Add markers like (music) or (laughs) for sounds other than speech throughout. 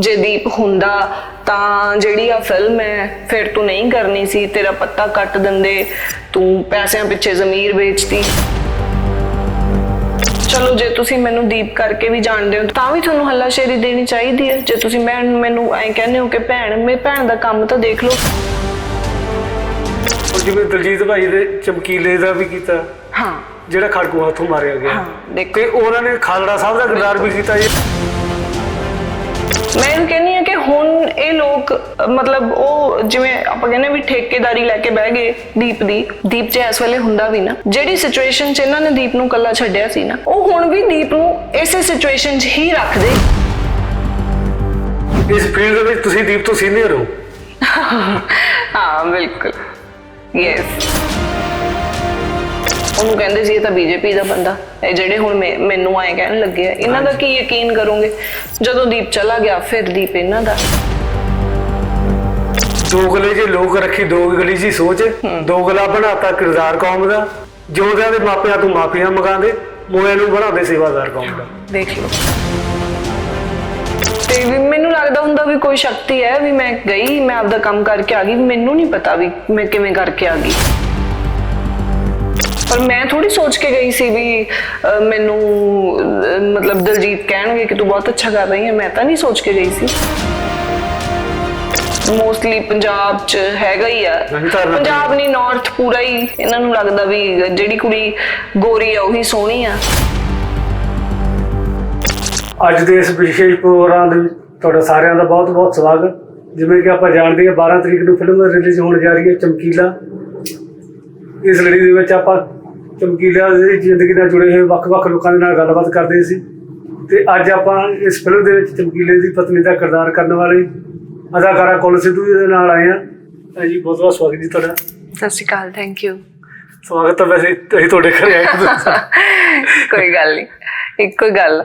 ਜੇ ਦੀਪ ਹੁੰਦਾ ਤਾਂ ਜਿਹੜੀ ਆ ਫਿਲਮ ਹੈ ਫਿਰ ਤੂੰ ਨਹੀਂ ਕਰਨੀ ਸੀ ਤੇਰਾ ਪੱਤਾ ਕੱਟ ਦਿੰਦੇ ਤੂੰ ਪੈਸਿਆਂ ਪਿੱਛੇ ਜ਼ਮੀਰ ਵੇਚਤੀ। ਚਲੋ ਜੇ ਤੁਸੀਂ ਮੈਨੂੰ ਦੀਪ ਕਰਕੇ ਵੀ ਜਾਣਦੇ ਹੋ ਤਾਂ ਵੀ ਤੁਹਾਨੂੰ ਹੱਲਾਸ਼ੇਰੀ ਦੇਣੀ ਚਾਹੀਦੀ ਹੈ। ਜੇ ਤੁਸੀਂ ਮੈਂ ਮੈਨੂੰ ਐਂ ਕਹਿੰਦੇ ਹੋ ਕਿ ਭੈਣ ਮੇਰੀ ਭੈਣ ਦਾ ਕੰਮ ਤਾਂ ਦੇਖ ਲਓ। ਜਿਵੇਂ ਦਲਜੀਤ ਭਾਈ ਦੇ ਚਮਕੀਲੇ ਦਾ ਵੀ ਕੀਤਾ। ਹਾਂ। ਜਿਹੜਾ ਖੜਕੂ ਹੱਥੋਂ ਮਾਰਿਆ ਗਿਆ। ਹਾਂ ਦੇਖੋ। ਤੇ ਉਹਨਾਂ ਨੇ ਖਾਲੜਾ ਸਾਹਿਬ ਦਾ ਕਿਰਦਾਰ ਵੀ ਕੀਤਾ ਜੀ। ਮੈਂ ਇਹ ਕਹਿੰਨੀ ਆ ਕਿ ਹੁਣ ਇਹ ਲੋਕ ਮਤਲਬ ਉਹ ਜਿਵੇਂ ਆਪਾਂ ਕਹਿੰਦੇ ਵੀ ਠੇਕੇਦਾਰੀ ਲੈ ਕੇ ਬਹਿ ਗਏ ਦੀਪ ਦੀ ਦੀਪ ਜੇ ਇਸ ਵੇਲੇ ਹੁੰਦਾ ਵੀ ਨਾ ਜਿਹੜੀ ਸਿਚੁਏਸ਼ਨ 'ਚ ਇਹਨਾਂ ਨੇ ਦੀਪ ਨੂੰ ਕੱਲਾ ਛੱਡਿਆ ਸੀ ਨਾ ਉਹ ਹੁਣ ਵੀ ਦੀਪ ਨੂੰ ਇਸੇ ਸਿਚੁਏਸ਼ਨ 'ਚ ਹੀ ਰੱਖਦੇ। ਇਸ ਫੀਲਡ ਦੇ ਵਿੱਚ ਤੁਸੀਂ ਦੀਪ ਤੋਂ ਸੀਨੀਅਰ ਹੋ। (laughs) ਹਾਂ ਬਿਲਕੁਲ। ਯੈਸ ਉਹਨੂੰ ਕਹਿੰਦੇ ਸੀ ਇਹ ਤਾਂ ਬੀਜੇਪੀ ਦਾ ਬੰਦਾ। ਇਹ ਜਿਹੜੇ ਹੁਣ ਮੈਂ- ਮੈਨੂੰ ਆਏ ਕਹਿਣ ਲੱਗੇ ਆ ਇਹਨਾਂ ਦਾ ਕੀ ਯਕੀਨ ਕਰੋਗੇ? ਜਦੋਂ ਦੀਪ ਚਲਾ ਗਿਆ ਫਿਰ ਦੀਪ ਇਹਨਾਂ ਦਾ। ਦੋ ਗਲੇ ਜੇ ਲੋਕ ਰੱਖੀ ਦੋ ਗਲੀ ਜੀ ਸੋਚ। ਦੋ ਗਲਾ ਬਣਾਤਾ ਕਿਰਦਾਰ ਕੌਮ ਦਾ। ਜਿਉਂਦਿਆਂ ਦੇ ਮਾਪਿਆਂ ਤੋਂ ਮਾਫੀਆਂ ਮੰਗਾਉਂਦੇ ਮੋਇਆਂ ਨੂੰ ਬਣਾਉਂਦੇ ਸੇਵਾਦਾਰ ਕੌਮ ਦਾ। ਦੇਖ ਲਓ। ਤੇ ਵੀ ਮੈਨੂੰ ਲੱਗਦਾ ਹੁੰਦਾ ਵੀ ਕੋਈ ਸ਼ਕਤੀ ਹੈ ਵੀ ਮੈਂ ਗਈ ਮੈਂ ਆਪਦਾ ਕੰਮ ਕਰਕੇ ਆ ਗਈ ਮੈਨੂੰ ਨਹੀਂ ਪਤਾ ਵੀ ਮੈਂ ਕਿਵੇਂ ਕਰਕੇ ਆ ਗਈ। ਪਰ ਮੈਂ ਥੋੜੀ ਸੋਚ ਕੇ ਗਈ ਸੀ ਵੀ ਅਹ, ਮੈਨੂੰ ਅਹ, ਮਤਲਬ ਦਲਜੀਤ ਕਹਿਣਗੇ ਕਿ ਤੂੰ ਬਹੁਤ ਅੱਛਾ ਕਰ ਰਹੀ ਹੈ ਮੈਂ ਤਾਂ ਨਹੀਂ ਸੋਚ ਕੇ ਗਈ ਸੀ। ਮੋਸਟਲੀ ਪੰਜਾਬ ਚ ਹੈਗਾ ਹੀ ਆ। ਨਹੀਂ ਤਾਂ ਨਾ- ਪੰਜਾਬ ਨਹੀਂ ਨਾਰਥ ਪੂਰਾ ਹੀ ਇਹਨਾਂ ਨੂੰ ਲੱਗਦਾ ਵੀ ਜਿਹੜੀ ਕੁੜੀ ਗੋਰੀ ਆ ਉਹੀ ਸੋਹਣੀ ਆ। ਅੱਜ ਦੇ ਇਸ ਵਿਸ਼ੇਸ਼ ਪ੍ਰੋਗਰਾਮ ਦੇ ਵਿੱਚ ਤੁਹਾਡਾ ਸਾਰਿਆਂ ਦਾ ਬਹੁਤ ਬਹੁਤ ਸਵਾਗਤ। ਜਿਵੇਂ ਕਿ ਆਪਾਂ ਜਾਣਦੇ ਹਾਂ 12 ਤਰੀਕ ਨੂੰ ਫਿਲਮ ਰਿਲੀਜ਼ ਹੋਣ ਜਾ ਰਹੀ ਹੈ ਚਮਕੀਲਾ। ਇਸ ਲੜੀ ਦੇ ਵਿੱਚ ਆਪਾਂ ਚਮਕੀਲਾ ਦੀ ਜ਼ਿੰਦਗੀ ਨਾਲ ਜੁੜੇ ਹੋਏ ਵੱਖ-ਵੱਖ ਲੋਕਾਂ ਦੇ ਨਾਲ ਗੱਲਬਾਤ ਕਰਦੇ ਸੀ। ਤੇ ਅੱਜ ਆਪਾਂ ਇਸ ਫਿਲਮ ਦੇ ਵਿੱਚ ਚਮਕੀਲੇ ਦੀ ਪਤਨੀ ਦਾ ਕਿਰਦਾਰ ਕਰਨ ਵਾਲੀ ਅਦਾਕਾਰਾ ਕੁਲ ਸਿੱਧੂ ਜੀ ਦੇ ਨਾਲ ਆਏ ਹਾਂ ਜੀ ਬਹੁਤ ਬਹੁਤ ਸਵਾਗਤ ਜੀ ਤੁਹਾਡਾ। ਸਤਿ ਸ਼੍ਰੀ ਅਕਾਲ ਥੈਂਕ ਯੂ ਸਵਾਗਤ ਤਾਂ ਵੈਸੇ ਅਸੀਂ ਤੁਹਾਡੇ ਘਰੇ ਆਏ ਹਾਂ (laughs) ਕੋਈ ਗੱਲ ਨਹੀਂ ਇੱਕੋ ਹੀ ਗੱਲ।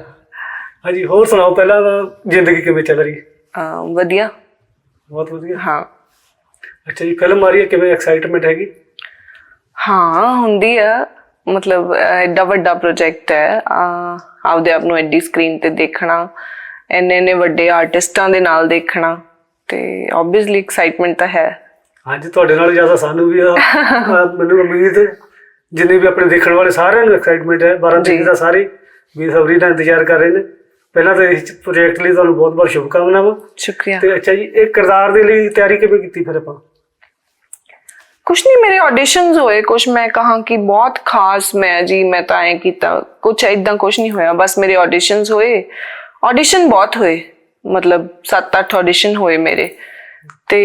ਹਾਂਜੀ ਹੋਰ ਸੁਣਾਓ ਪਹਿਲਾਂ ਜ਼ਿੰਦਗੀ ਕਿਵੇਂ ਚੱਲ ਰਹੀ? ਹੈ ਵਧੀਆ। ਬਹੁਤ ਵਧੀਆ। ਹਾਂ। ਅੱਛਾ ਜੀ ਫਿਲਮ ਆ ਰਹੀ ਹੈ ਕਿਵੇਂ ਐਕਸਾਈਟਮੈਂਟ ਹੈਗੀ? ਹਾਂ ਹੁੰਦੀ ਆ। ਮਤਲਬ ਐਡਾ ਵੱਡਾ ਪ੍ਰੋਜੈਕਟ ਹੈ। ਆਪਦੇ ਆਪ ਨੂੰ ਐਡੀ ਸਕਰੀਨ ਤੇ ਦੇਖਣਾ ਇੰਨੇ ਇੰਨੇ ਵੱਡੇ ਆਰਟਿਸਟਾਂ ਦੇ ਨਾਲ ਦੇਖਣਾ ਤੇ ਆਬਵੀਅਸਲੀ ਐਕਸਾਈਟਮੈਂਟ ਤਾਂ ਹੈ। ਹਾਂਜੀ ਤੁਹਾਡੇ ਨਾਲ ਜ਼ਿਆਦਾ ਸਾਨੂੰ ਵੀ ਆ। (laughs) ਮੈਨੂੰ ਉਮੀਦ ਹੈ, ਜਿੰਨੇ ਵੀ ਆਪਣੇ ਦੇਖਣ ਵਾਲੇ ਸਾਰਿਆਂ ਨੂੰ ਐਕਸਾਈਟਮੈਂਟ ਹੈ। 12 ਤਰੀਕ। ਦਾ ਸਾਰੇ ਬੇਸਬਰੀ ਨਾਲ ਇੰਤਜ਼ਾਰ ਕਰ ਰਹੇ ਨੇ। ਪਹਿਲਾਂ ਤਾਂ ਇਸ ਪ੍ਰੋਜੈਕਟ ਲਈ ਤੁਹਾਨੂੰ ਬਹੁਤ ਬਹੁਤ ਸ਼ੁਭਕਾਮਨਾਵਾਂ। ਸ਼ੁਕਰੀਆ। ਤੇ ਅੱਛਾ ਜੀ ਇਹ ਕਿਰਦਾਰ ਦੇ ਲਈ ਤਿਆਰੀ ਕਿਵੇਂ ਕੀਤੀ ਫਿਰ ਆਪਾਂ? ਕੁਛ ਨਹੀਂ ਮੇਰੇ ਆਡੀਸ਼ਨਸ ਹੋਏ ਕੁਛ ਮੈਂ ਕਹਾਂ ਕਿ ਬਹੁਤ ਖਾਸ ਮੈਂ ਜੀ ਮੈਂ ਤਾਂ ਐ ਕੀਤਾ ਕੁਛ ਇਦਾਂ ਕੁਛ ਨਹੀਂ ਹੋਇਆ ਬਸ ਮੇਰੇ ਆਡੀਸ਼ਨਸ ਹੋਏ। ਆਡੀਸ਼ਨ ਬਹੁਤ ਹੋਏ ਮਤਲਬ 7-8 ਆਡੀਸ਼ਨ ਹੋਏ ਮੇਰੇ। ਤੇ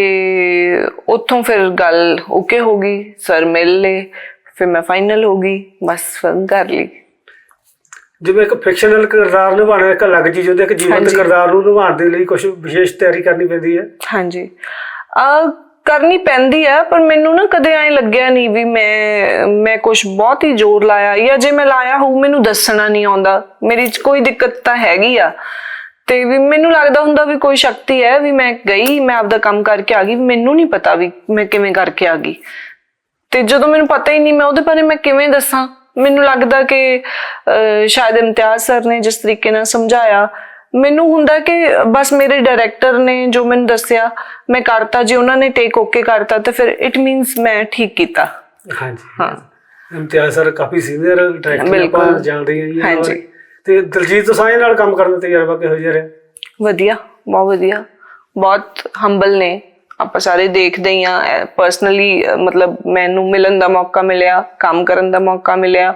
ਉੱਥੋਂ ਫਿਰ ਗੱਲ ਓਕੇ ਹੋ ਗਈ ਸਰ ਮਿਲ ਲਏ ਫਿਰ ਮੈਂ ਫਾਈਨਲ ਹੋ ਗਈ ਬਸ ਫਿਲਮ ਕਰ ਲਈ। ਜਿਵੇਂ ਇੱਕ ਫਿਕਸ਼ਨਲ ਕਿਰਦਾਰ ਨਿਭਾਉਣਾ ਇੱਕ ਅਲੱਗ ਚੀਜ਼ ਹੁੰਦੀ ਹੈ ਇੱਕ ਜੀਵੰਤ ਹਾਂਜੀ। ਕਿਰਦਾਰ ਨੂੰ ਨਿਭਾਉਣ ਦੇ ਲਈ ਕੁਝ ਵਿਸ਼ੇਸ਼ ਤਿਆਰੀ ਕਰਨੀ ਪੈਂਦੀ ਹੈ। ਹਾਂਜੀ। ਆ ਕਰਨੀ ਪੈਂਦੀ ਆ ਪਰ ਮੈਨੂੰ ਨਾ ਕਦੇ ਐ ਲੱਗਿਆ ਨਹੀਂ ਵੀ ਮੈਂ ਮੈਂ ਕੁਝ ਬਹੁਤ ਹੀ ਜ਼ੋਰ ਲਾਇਆ। ਜਾਂ ਜੇ ਮੈਂ ਲਾਇਆ ਹੋਊ ਮੈਨੂੰ ਦੱਸਣਾ ਨਹੀਂ ਆਉਂਦਾ। ਮੇਰੀ ਕੋਈ ਦਿੱਕਤ ਤਾਂ ਹੈਗੀ ਆ। ਤੇ ਵੀ ਮੈਨੂੰ ਲੱਗਦਾ ਹੁੰਦਾ ਵੀ ਕੋਈ ਸ਼ਕਤੀ ਹੈ ਵੀ ਮੈਂ ਗਈ ਮੈਂ ਆਪਦਾ ਕੰਮ ਕਰਕੇ ਆ ਗਈ। ਮੈਨੂੰ ਨਹੀਂ ਪਤਾ ਵੀ ਮੈਂ ਕਿਵੇਂ ਕਰਕੇ ਆ ਗਈ। ਤੇ ਜਦੋਂ ਮੈਨੂੰ ਪਤਾ ਹੀ ਨਹੀਂ ਮੈਂ ਉਹਦੇ ਬਾਰੇ ਮੈਂ ਕਿਵੇਂ ਦੱਸਾਂ? ਮੈਨੂੰ ਲੱਗਦਾ ਕਿ ਅਹ, ਸ਼ਾਇਦ ਇਮਤਿਆਜ਼ ਸਰ ਨੇ ਜਿਸ ਤਰੀਕੇ ਨਾਲ ਸਮਝਾਇਆ ਮੈਨੂੰ ਹੁੰਦਾ ਕਿ ਬਸ ਮੇਰੇ ਡਾਇਰੈਕਟਰ ਨੇ ਜੋ ਮੈਨੂੰ ਦੱਸਿਆ ਮੈਂ ਕਰਤਾ ਜੇ ਉਹਨਾਂ ਨੇ ਟੇਕ ਓਕੇ ਕਰਤਾ ਤਾਂ ਫਿਰ ਇਟ ਮੀਨਸ ਮੈਂ ਠੀਕ ਕੀਤਾ। ਹਾਂਜੀ। ਹਾਂ। ਇਮਤਿਆਜ਼ ਸਰ ਕਾਫੀ ਸੀਨੀਅਰ ਡਾਇਰੈਕਟਰ ਬਿਲਕੁਲ। ਆਪਾਂ ਜਾਣਦੇ ਹਾਂ ਜੀ। ਇਹਨਾਂ ਹਾਂਜੀ। ਬਾਰੇ। ਤੇ ਦਲਜੀਤ ਦੋਸਾਂਝ ਨਾਲ ਕੰਮ ਕਰਨ ਦਾ ਤਜਰਬਾ ਕਿਹੋ ਜਿਹਾ ਰਿਹਾ? ਵਧੀਆ ਬਹੁਤ ਵਧੀਆ। ਬਹੁਤ ਹੰਬਲ ਨੇ। ਆਪਾਂ ਸਾਰੇ ਦੇਖਦੇ ਹੀ ਆ ਪਰਸਨਲੀ ਮਤਲਬ ਮੈਨੂੰ ਮਿਲਣ ਦਾ ਮੌਕਾ ਮਿਲਿਆ ਕੰਮ ਕਰਨ ਦਾ ਮੌਕਾ ਮਿਲਿਆ।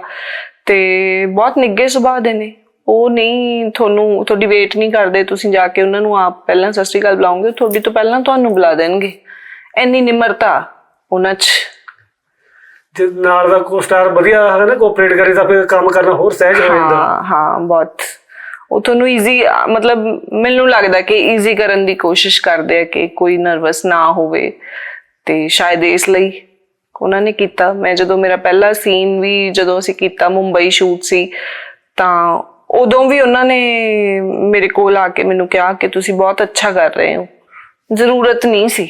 ਤੇ ਬਹੁਤ ਨਿੱਘੇ ਸੁਭਾਅ ਦੇ ਨੇ। ਉਹ ਨਹੀਂ ਤੁਹਾਨੂੰ ਤੁਹਾਡੀ ਵੇਟ ਨਹੀਂ ਕਰਦੇ ਤੁਸੀਂ ਜਾ ਕੇ ਉਹਨਾਂ ਨੂੰ ਆਪ ਪਹਿਲਾਂ ਸਤਿ ਸ਼੍ਰੀ ਅਕਾਲ ਬੁਲਾਉਂਗੇ ਤੁਹਾਡੀ ਤੋਂ ਪਹਿਲਾਂ ਤੁਹਾਨੂੰ ਬੁਲਾ ਦੇਣਗੇ। ਇੰਨੀ ਨਿਮਰਤਾ ਉਹਨਾਂ 'ਚ। ਜੇ ਨਾਲ ਦਾ ਕੋ ਸਟਾਰ ਵਧੀਆ ਹੈ ਨਾ ਕੋਆਪਰੇਟ ਕਰੇ ਤਾਂ ਫਿਰ ਕੰਮ ਕਰਨਾ ਹੋਰ ਸਹਿਜ ਹੋ ਜਾਂਦਾ। ਹਾਂ ਹਾਂ ਬਹੁਤ। ਉਹ ਤੁਹਾਨੂੰ ਈਜ਼ੀ ਮਤਲਬ ਮੈਨੂੰ ਲੱਗਦਾ ਕਿ ਈਜ਼ੀ ਕਰਨ ਦੀ ਕੋਸ਼ਿਸ਼ ਕਰਦੇ ਆ ਕਿ ਕੋਈ ਨਰਵਸ ਨਾ ਹੋਵੇ। ਤੇ ਸ਼ਾਇਦ ਇਸ ਲਈ ਉਹਨਾਂ ਨੇ ਕੀਤਾ। ਮੈਂ ਜਦੋਂ ਮੇਰਾ ਪਹਿਲਾ ਸੀਨ ਵੀ ਜਦੋਂ ਅਸੀਂ ਕੀਤਾ ਮੁੰਬਈ ਸ਼ੂਟ ਸੀ ਤਾਂ ਉਦੋਂ ਵੀ ਉਹਨਾਂ ਨੇ ਮੇਰੇ ਕੋਲ ਆ ਕੇ ਮੈਨੂੰ ਕਿਹਾ ਕਿ ਤੁਸੀਂ ਬਹੁਤ ਅੱਛਾ ਕਰ ਰਹੇ ਹੋ। ਜ਼ਰੂਰਤ ਨਹੀਂ ਸੀ।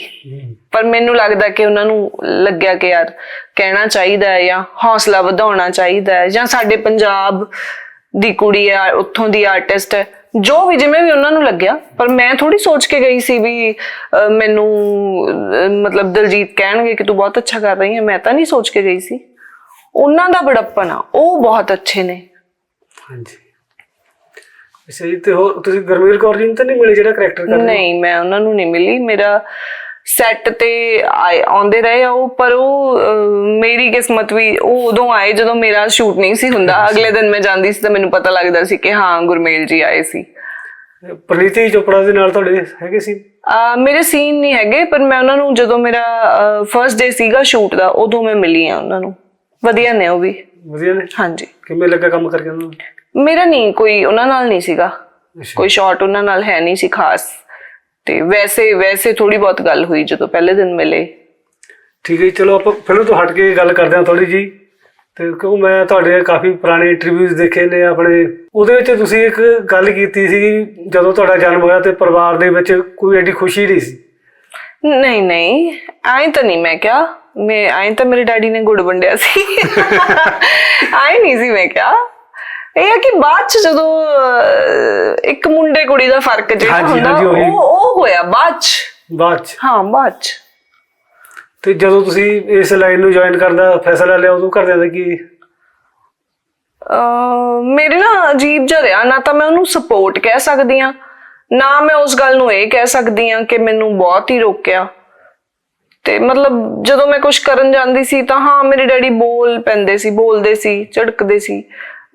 ਪਰ ਮੈਨੂੰ ਲੱਗਦਾ ਕਿ ਉਹਨਾਂ ਨੂੰ ਲੱਗਿਆ ਕਿ ਯਾਰ ਕਹਿਣਾ ਚਾਹੀਦਾ ਹੈ ਜਾਂ ਹੌਸਲਾ ਵਧਾਉਣਾ ਚਾਹੀਦਾ ਹੈ ਜਾਂ ਸਾਡੇ ਪੰਜਾਬ ਦੀ ਕੁੜੀ ਹੈ ਉੱਥੋਂ ਦੀ ਆਰਟਿਸਟ ਹੈ ਜੋ ਵੀ ਜਿਵੇਂ ਵੀ ਉਹਨਾਂ ਨੂੰ ਲੱਗਿਆ। ਪਰ ਮੈਂ ਥੋੜੀ ਸੋਚ ਕੇ ਗਈ ਸੀ ਵੀ ਅਹ, ਮੈਨੂੰ ਮਤਲਬ ਦਲਜੀਤ ਕਹਿਣਗੇ ਕਿ ਤੂੰ ਬਹੁਤ ਅੱਛਾ ਕਰ ਰਹੀ ਹੈ। ਮੈਂ ਤਾਂ ਨਹੀਂ ਸੋਚ ਕੇ ਗਈ ਸੀ। ਉਹਨਾਂ ਦਾ ਬੜੱਪਨ ਆ। ਉਹ ਬਹੁਤ ਅੱਛੇ ਨੇ। ਹਾਂਜੀ। ਅੱਛਾ ਜੀ ਤੇ ਹੋਰ ਤੁਸੀਂ ਗਰਮੇਲ ਕੌਰ ਜੀ ਨੂੰ ਤਾਂ ਨਹੀਂ ਮਿਲੇ ਜਿਹੜਾ ਕਰੈਕਟਰ ਕਰਦੇ ਨਹੀਂ ਮੈਂ ਉਹਨਾਂ ਨੂੰ ਨਹੀਂ ਮਿਲੀ। ਮੇਰਾ ਸੈੱਟ ਤੇ ਆਏ ਆਉਂਦੇ ਰਹੇ ਆ ਉਹ ਪਰ ਉਹ ਅਹ, ਮੇਰੀ ਕਿਸਮਤ ਵੀ ਉਹ ਉਦੋਂ ਆਏ ਜਦੋਂ ਮੇਰਾ ਸ਼ੂਟ ਨਹੀਂ ਸੀ ਹੁੰਦਾ। ਅਗਲੇ ਦਿਨ ਮੈਂ ਜਾਂਦੀ ਸੀ ਤਾਂ ਮੈਨੂੰ ਪਤਾ ਲੱਗਦਾ ਸੀ ਕਿ ਹਾਂ ਗੁਰਮੇਲ ਜੀ ਆਏ ਸੀ। ਪ੍ਰਨੀਤੀ ਚੋਪੜਾ ਦੇ ਨਾਲ ਤੁਹਾਡੇ ਹੈਗੇ ਸੀ? ਅਹ, ਮੇਰੇ ਸੀਨ ਨਹੀਂ ਹੈਗੇ ਪਰ ਮੈਂ ਉਹਨਾਂ ਨੂੰ ਜਦੋਂ ਮੇਰਾ ਫਰਸਟ ਡੇ ਸੀਗਾ ਸ਼ੂਟ ਦਾ ਉਦੋਂ ਮੈਂ ਮਿਲੀ ਆ ਉਹਨਾਂ ਨੂੰ। ਵਧੀਆ ਨੇ ਉਹ ਵੀ। ਵਧੀਆ ਨੇ? ਹਾਂਜੀ। ਕਿਵੇਂ ਲੱਗਾ ਕੰਮ ਕਰਕੇ ਉਹਨਾਂ ਨੂੰ? ਮੇਰਾ ਨਹੀਂ ਕੋਈ ਉਹਨਾਂ ਨਾਲ ਨਹੀਂ ਸੀਗਾ। ਕੋਈ ਸ਼ਾਟ ਉਹਨਾਂ ਨਾਲ ਹੈ ਨਹੀਂ ਸੀ ਖਾਸ। ਤੇ ਵੈਸੇ ਵੈਸੇ ਥੋੜੀ ਬਹੁਤ ਗੱਲ ਹੋਈ ਜਦੋਂ ਪਹਿਲੇ ਦਿਨ ਮਿਲੇ। ਠੀਕ ਹੈ ਜੀ, ਚਲੋ ਆਪਾਂ ਫਿਲਮ ਤੋਂ ਹਟ ਕੇ ਗੱਲ ਕਰਦੇ ਹਾਂ ਥੋੜੀ ਜੀ ਤੇ ਕਿਉਂ ਮੈਂ ਤੁਹਾਡੇ ਕਾਫੀ ਪੁਰਾਣੇ ਇੰਟਰਵਿਊਜ਼ ਦੇਖੇ ਨੇ ਆਪਣੇ। ਉਹਦੇ ਵਿੱਚ ਤੁਸੀਂ ਇੱਕ ਗੱਲ ਕੀਤੀ ਸੀ ਜਦੋਂ ਤੁਹਾਡਾ ਜਨਮ ਹੋਇਆ ਤੇ ਪਰਿਵਾਰ ਦੇ ਵਿੱਚ ਕੋਈ ਐਡੀ ਖੁਸ਼ੀ ਨਹੀਂ ਸੀ। ਨਹੀਂ ਨਹੀਂ ਐਂ ਤਾਂ ਨਹੀਂ ਮੈਂ ਕਿਹਾ। ਮੈਂ ਐਂ ਤਾਂ ਮੇਰੇ ਡੈਡੀ ਨੇ ਗੁੜ ਵੰਡਿਆ ਸੀ। (laughs) ਐਂ ਨਹੀਂ ਸੀ ਮੈਂ ਕਿਹਾ। ਇਹ ਕਿ ਬਾਅਦ ਚ ਜਦੋਂ ਅਹ, ਇੱਕ ਮੁੰਡੇ ਕੁੜੀ ਦਾ ਫ਼ਰਕ ਜਿਹੜਾ ਹਾਂਜੀ, ਹੁੰਦਾ ਹਾਂਜੀ, ਉਹੀ। ਉਹ ਉਹ ਹੋਇਆ ਬਾਅਦ ਚ। ਬਾਅਦ ਚ? ਹਾਂ ਬਾਅਦ ਚ। ਤੇ ਜਦੋਂ ਤੁਸੀਂ ਇਸ ਲਾਈਨ ਨੂੰ ਜੁਆਇਨ ਕਰਨ ਦਾ ਫੈਸਲਾ ਲਿਆ ਉਦੋਂ ਘਰਦਿਆਂ ਦਾ ਕੀ? ਅਹ ਮੇਰੇ ਨਾ ਅਜੀਬ ਜਿਹਾ ਰਿਹਾ ਨਾ ਤਾਂ ਮੈਂ ਉਹਨੂੰ ਸਪੋਰਟ ਕਹਿ ਸਕਦੀ ਆ ਨਾ ਮੈਂ ਉਸ ਗੱਲ ਨੂੰ ਇਹ ਕਹਿ ਸਕਦੀ ਆ ਕਿ ਮੈਨੂੰ ਬਹੁਤ ਹੀ ਰੋਕਿਆ। ਤੇ ਮਤਲਬ ਜਦੋਂ ਮੈਂ ਕੁਝ ਕਰਨ ਜਾਂਦੀ ਸੀ ਤਾਂ ਹਾਂ ਮੇਰੇ ਡੈਡੀ ਬੋਲ ਪੈਂਦੇ ਸੀ ਬੋਲਦੇ ਸੀ ਝੜਕਦੇ ਸੀ।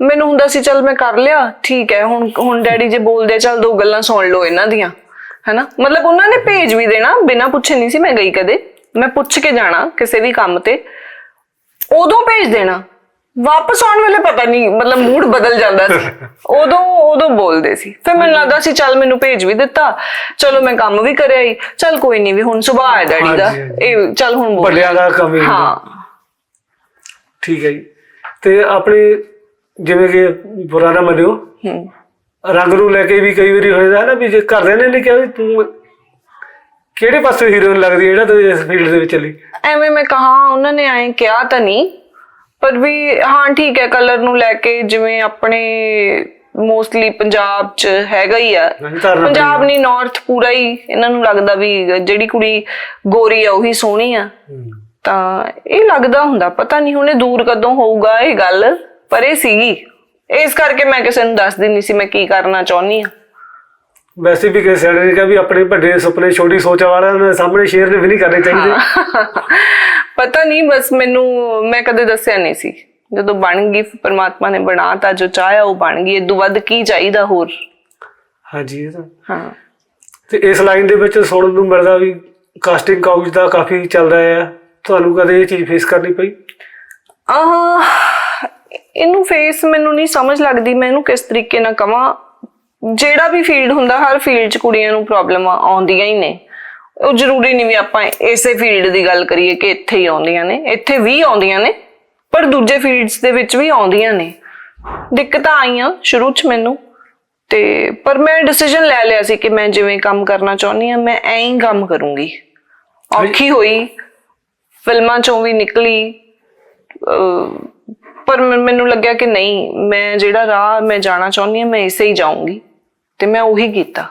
ਮੈਨੂੰ ਹੁੰਦਾ ਸੀ ਚਲ ਮੈਂ ਕਰ ਲਿਆ ਠੀਕ ਹੈ ਹੁਣ ਹੁਣ ਡੈਡੀ ਜੇ ਬੋਲਦੇ ਆ, ਚੱਲ ਦੋ ਗੱਲਾਂ ਸੁਣ ਲਓ ਇਹਨਾਂ ਦੀਆਂ ਹੈਨਾ? ਮਤਲਬ ਉਹਨਾਂ ਨੇ ਭੇਜ ਵੀ ਦੇਣਾ ਬਿਨਾਂ ਪੁੱਛੇ ਨਹੀਂ ਸੀ ਮੈਂ ਗਈ ਕਦੇ। ਮੈਂ ਪੁੱਛ ਕੇ ਜਾਣਾ ਕਿਸੇ ਵੀ ਕੰਮ ਤੇ ਉਦੋਂ ਭੇਜ ਦੇਣਾ। ਵਾਪਸ ਆਉਣ ਵੇਲੇ ਪਤਾ ਨਹੀਂ ਮਤਲਬ ਮੂਡ ਬਦਲ ਜਾਂਦਾ ਸੀ। (laughs) ਉਦੋਂ ਉਦੋਂ ਬੋਲਦੇ ਸੀ। ਫਿਰ ਮੈਨੂੰ ਲੱਗਦਾ ਸੀ ਚੱਲ ਮੈਨੂੰ ਭੇਜ ਵੀ ਦਿੱਤਾ। ਚਲੋ ਮੈਂ ਕੰਮ ਵੀ ਕਰਿਆ ਹੀ ਚੱਲ ਕੋਈ ਨਹੀਂ ਵੀ ਹੁਣ ਸੁਭਾਅ ਹੈ ਡੈਡੀ ਦਾ। ਹਾਂਜੀ, ਹਾਂਜੀ। ਇਹ ਚੱਲ ਹੁਣ ਬੋਲ। ਵੱਡਿਆਂ ਦਾ ਕੰਮ ਹੀ ਹੁੰਦਾ। ਹਾਂ। ਠੀਕ ਹੈ ਜੀ। ਤੇ ਆਪਣੇ ਜਿਵੇਂ ਕਿ ਬੁਰਾ ਨਾ ਮੰਨਿਓ। ਹੂੰ। ਰੰਗ ਨੂੰ ਲੈ ਕੇ ਵੀ ਕਈ ਵਾਰੀ ਹੋ ਜਾਂਦਾ ਹੈ ਨਾ ਵੀ ਜੇ ਘਰਦਿਆਂ ਨੇ ਨਹੀਂ ਕਿਹਾ ਵੀ ਤੂੰ ਕਿਹੜੇ ਪਾਸੇ ਹੀਰੋਇਨ ਲੱਗਦੀ ਹੈ ਜਿਹੜਾ ਤੂੰ ਇਸ ਫੀਲਡ ਦੇ ਵਿੱਚ ਚੱਲੀ? ਐਵੇਂ ਮੈਂ ਕਹਾ ਉਹਨਾਂ ਨੇ ਐਂ ਕਿਹਾ ਤਾਂ ਨਹੀਂ ਪਰ ਵੀ ਹਾਂ ਠੀਕ ਹੈ ਕਲਰ ਨੂੰ ਲੈ ਕੇ ਜਿਵੇਂ ਆਪਣੇ ਮੋਸਟਲੀ ਪੰਜਾਬ ਚ ਹੈਗਾ ਹੀ ਆ। ਪੰਜਾਬ ਨਹੀਂ ਨਾਰਥ ਪੂਰਾ ਹੀ ਇਹਨਾਂ ਨੂੰ ਲੱਗਦਾ ਵੀ ਜਿਹੜੀ ਕੁੜੀ ਗੋਰੀ ਆ ਉਹੀ ਸੋਹਣੀ ਆ। ਤਾਂ ਇਹ ਲੱਗਦਾ ਹੁੰਦਾ ਪਤਾ ਨਹੀਂ ਹੁਣੇ ਦੂਰ ਕਦੋਂ ਹੋਊਗਾ ਇਹ ਗੱਲ। ਪਰ ਇਹ ਸੀਗੀ। ਇਸ ਕਰਕੇ ਮੈਂ ਕਿਸੇ ਨੂੰ ਦੱਸਦੀ ਨਹੀਂ ਸੀ ਮੈਂ ਕੀ ਕਰਨਾ ਚਾਹੁੰਦੀ ਆ ਵੈਸੇ ਵੀ ਕਿਸੇ ਸਿਆਣੇ ਨੇ ਕਿਹਾ ਵੀ ਆਪਣੇ ਵੱਡੇ ਸੁਪਨੇ ਛੋਟੀ ਸੋਚ ਵਾਲਿਆਂ ਦੇ ਸਾਹਮਣੇ ਸ਼ੇਅਰ ਵੀ ਨਹੀਂ ਕਰਨੇ ਚਾਹੀਦੇ। ਪਤਾ ਨਹੀਂ ਬਸ ਮੈਨੂੰ ਮੈਂ ਕਦੇ ਦੱਸਿਆ ਨਹੀਂ ਸੀ। ਜਦੋਂ ਬਣ ਗਈ ਪਰਮਾਤਮਾ ਨੇ ਬਣਾਤਾ ਜੋ ਚਾਹਿਆ ਉਹ ਬਣ ਗਈ। ਇਦੋਂ ਵੱਧ ਕੀ ਚਾਹੀਦਾ ਹੋਰ? ਹਾਂਜੀ ਇਹ ਤਾਂ। ਹਾਂ। ਤੇ ਇਸ ਲਾਈਨ ਦੇ ਵਿੱਚ ਸੁਣਨ ਨੂੰ ਮਿਲਦਾ ਵੀ ਕਾਸਟਿੰਗ ਕਾਊਚ ਦਾ ਕਾਫੀ ਚੱਲਦਾ ਹੈ ਤੁਹਾਨੂੰ ਕਦੇ ਇਹ ਚੀਜ਼ ਫੇਸ ਕਰਨੀ ਪਈ? ਆਹ ਇਹਨੂੰ ਫੇਸ ਮੈਨੂੰ ਨਹੀਂ ਸਮਝ ਲੱਗਦੀ, ਮੈਂ ਇਹਨੂੰ ਕਿਸ ਤਰੀਕੇ ਨਾਲ ਕਵਾਂ? ਜਿਹੜਾ ਵੀ ਫੀਲਡ ਹੁੰਦਾ, ਹਰ ਫੀਲਡ 'ਚ ਕੁੜੀਆਂ ਨੂੰ ਪ੍ਰੋਬਲਮਾਂ ਆਉਂਦੀਆਂ ਹੀ ਨੇ। ਉਹ ਜ਼ਰੂਰੀ ਨਹੀਂ ਵੀ ਆਪਾਂ ਇਸੇ ਫੀਲਡ ਦੀ ਗੱਲ ਕਰੀਏ ਕਿ ਇੱਥੇ ਹੀ ਆਉਂਦੀਆਂ ਨੇ, ਇੱਥੇ ਵੀ ਆਉਂਦੀਆਂ ਨੇ, ਪਰ ਦੂਜੇ ਫੀਲਡਸ ਦੇ ਵਿੱਚ ਵੀ ਆਉਂਦੀਆਂ ਨੇ। ਦਿੱਕਤਾਂ ਆਈਆਂ ਸ਼ੁਰੂ 'ਚ ਮੈਨੂੰ, ਤੇ ਪਰ ਮੈਂ ਡਿਸੀਜਨ ਲੈ ਲਿਆ ਸੀ ਕਿ ਮੈਂ ਜਿਵੇਂ ਕੰਮ ਕਰਨਾ ਚਾਹੁੰਦੀ ਆ ਮੈਂ ਐਂ ਹੀ ਕੰਮ ਕਰੂੰਗੀ। ਔਖੀ ਹੋਈ, ਫਿਲਮਾਂ 'ਚੋਂ ਵੀ ਨਿਕਲੀ ਪਰ ਮੈਨ- ਲੱਗਿਆ ਕਿ ਨਹੀਂ ਮੈਂ ਜਿਹੜਾ ਰਾਹ ਮੈਂ ਜਾਣਾ ਚਾਹੁੰਦੀ ਹਾਂ ਮੈਂ ਇਸੇ ਹੀ ਜਾਊਂਗੀ। ਤੇ ਮੈਂ ਉਹੀ ਕੀਤਾ।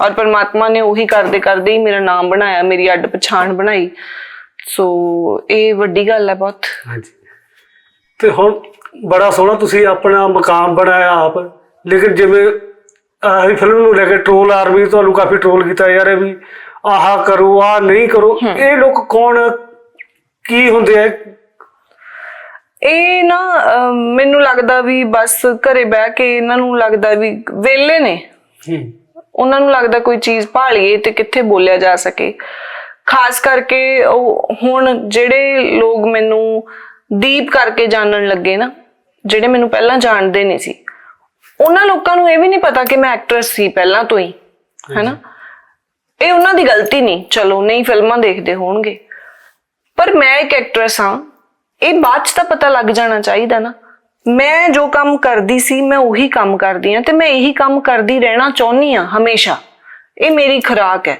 ਔਰ ਪਰਮਾਤਮਾ ਨੇ ਉਹੀ ਕਰਦੇ ਕਰਦੇ ਹੀ ਮੇਰਾ ਨਾਮ ਬਣਾਇਆ ਮੇਰੀ ਅੱਡ ਪਛਾਣ ਬਣਾਈ। ਸੋ ਇਹ ਵੱਡੀ ਗੱਲ ਹੈ ਬਹੁਤ। ਹਾਂਜੀ। ਤੇ ਹੁਣ ਬੜਾ ਸੋਹਣਾ ਤੁਸੀਂ ਆਪਣਾ ਮਕਾਮ ਬਣਾਇਆ ਆਪ। ਲੇਕਿਨ ਜਿਵੇਂ ਆਹੀ ਫਿਲਮ ਨੂੰ ਲੈ ਕੇ ਟ੍ਰੋਲ ਆਰਮੀ ਤੁਹਾਨੂੰ ਕਾਫੀ ਟ੍ਰੋਲ ਕੀਤਾ ਯਾਰ ਇਹ ਵੀ ਆਹ ਕਰੋ ਆਹ ਨਹੀਂ ਕਰੋ। ਇਹ ਲੋਕ ਕੌਣ ਕੀ ਹੁੰਦੇ ਆ? ਇਹ ਨਾ ਮੈਨੂੰ ਲੱਗਦਾ ਵੀ ਬਸ ਘਰੇ ਬਹਿ ਕੇ ਇਹਨਾਂ ਨੂੰ ਲੱਗਦਾ ਵੀ ਵਿਹਲੇ ਨੇ। ਉਹਨਾਂ ਨੂੰ ਲੱਗਦਾ ਕੋਈ ਚੀਜ਼ ਭਾਲੀਏ ਤੇ ਕਿੱਥੇ ਬੋਲਿਆ ਜਾ ਸਕੇ। ਖਾਸ ਕਰਕੇ ਉਹ ਹੁਣ ਜਿਹੜੇ ਲੋਕ ਮੈਨੂੰ ਦੀਪ ਕਰਕੇ ਜਾਣਨ ਲੱਗੇ ਨਾ ਜਿਹੜੇ ਮੈਨੂੰ ਪਹਿਲਾਂ ਜਾਣਦੇ ਨਹੀਂ ਸੀ ਉਹਨਾਂ ਲੋਕਾਂ ਨੂੰ ਇਹ ਵੀ ਨਹੀਂ ਪਤਾ ਕਿ ਮੈਂ ਐਕਟਰੈਸ ਸੀ ਪਹਿਲਾਂ ਤੋਂ ਹੀ ਹੈਨਾ? ਇਹ ਉਹਨਾਂ ਦੀ ਗਲਤੀ ਨਹੀਂ ਚਲੋ ਨਹੀਂ ਫਿਲਮਾਂ ਦੇਖਦੇ ਹੋਣਗੇ। ਪਰ ਮੈਂ ਇੱਕ ਐਕਟਰੈਸ ਹਾਂ ਇਹ ਬਾਅਦ ਚ ਤਾਂ ਪਤਾ ਲੱਗ ਜਾਣਾ ਚਾਹੀਦਾ ਨਾ। ਮੈਂ ਜੋ ਕੰਮ ਕਰਦੀ ਸੀ ਮੈਂ ਉਹੀ ਕੰਮ ਕਰਦੀ ਹਾਂ ਤੇ ਮੈਂ ਇਹੀ ਕੰਮ ਕਰਦੀ ਰਹਿਣਾ ਚਾਹੁੰਦੀ ਹਾਂ ਹਮੇਸ਼ਾ। ਇਹ ਮੇਰੀ ਖੁਰਾਕ ਹੈ।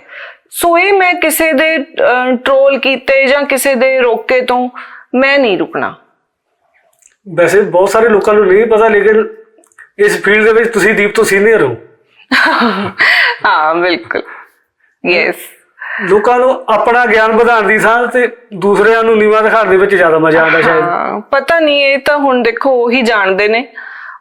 ਸੋ ਇਹ ਮੈਂ ਕਿਸੇ ਦੇ ਟ੍ਰੋਲ ਕੀਤੇ ਜਾਂ ਕਿਸੇ ਦੇ ਰੋਕੇ ਤੋਂ ਮੈਂ ਨਹੀਂ ਰੁਕਣਾ। ਵੈਸੇ ਬਹੁਤ ਸਾਰੇ ਲੋਕਾਂ ਨੂੰ ਨਹੀਂ ਪਤਾ ਲੇਕਿਨ ਇਸ ਫੀਲਡ ਦੇ ਵਿੱਚ ਤੁਸੀਂ ਦੀਪ ਤੋਂ ਸੀਨੀਅਰ ਹੋ। (laughs) ਹਾਂ ਬਿਲਕੁਲ। ਯੈਸ ਲੋਕਾਂ ਨੂੰ ਆਪਣਾ ਗਿਆਨ ਵਧਾਉਣ ਦੀ ਥਾਂ ਤੇ ਦੂਸਰਿਆਂ ਨੂੰ ਨੀਵਾਂ ਦਿਖਾਉਣ ਦੇ ਵਿੱਚ ਜ਼ਿਆਦਾ ਮਜ਼ਾ ਆਉਂਦਾ ਸ਼ਾਇਦ ਹਾਂ ਪਤਾ ਨਹੀਂ ਇਹ ਤਾਂ ਹੁਣ ਦੇਖੋ ਉਹੀ ਜਾਣਦੇ ਨੇ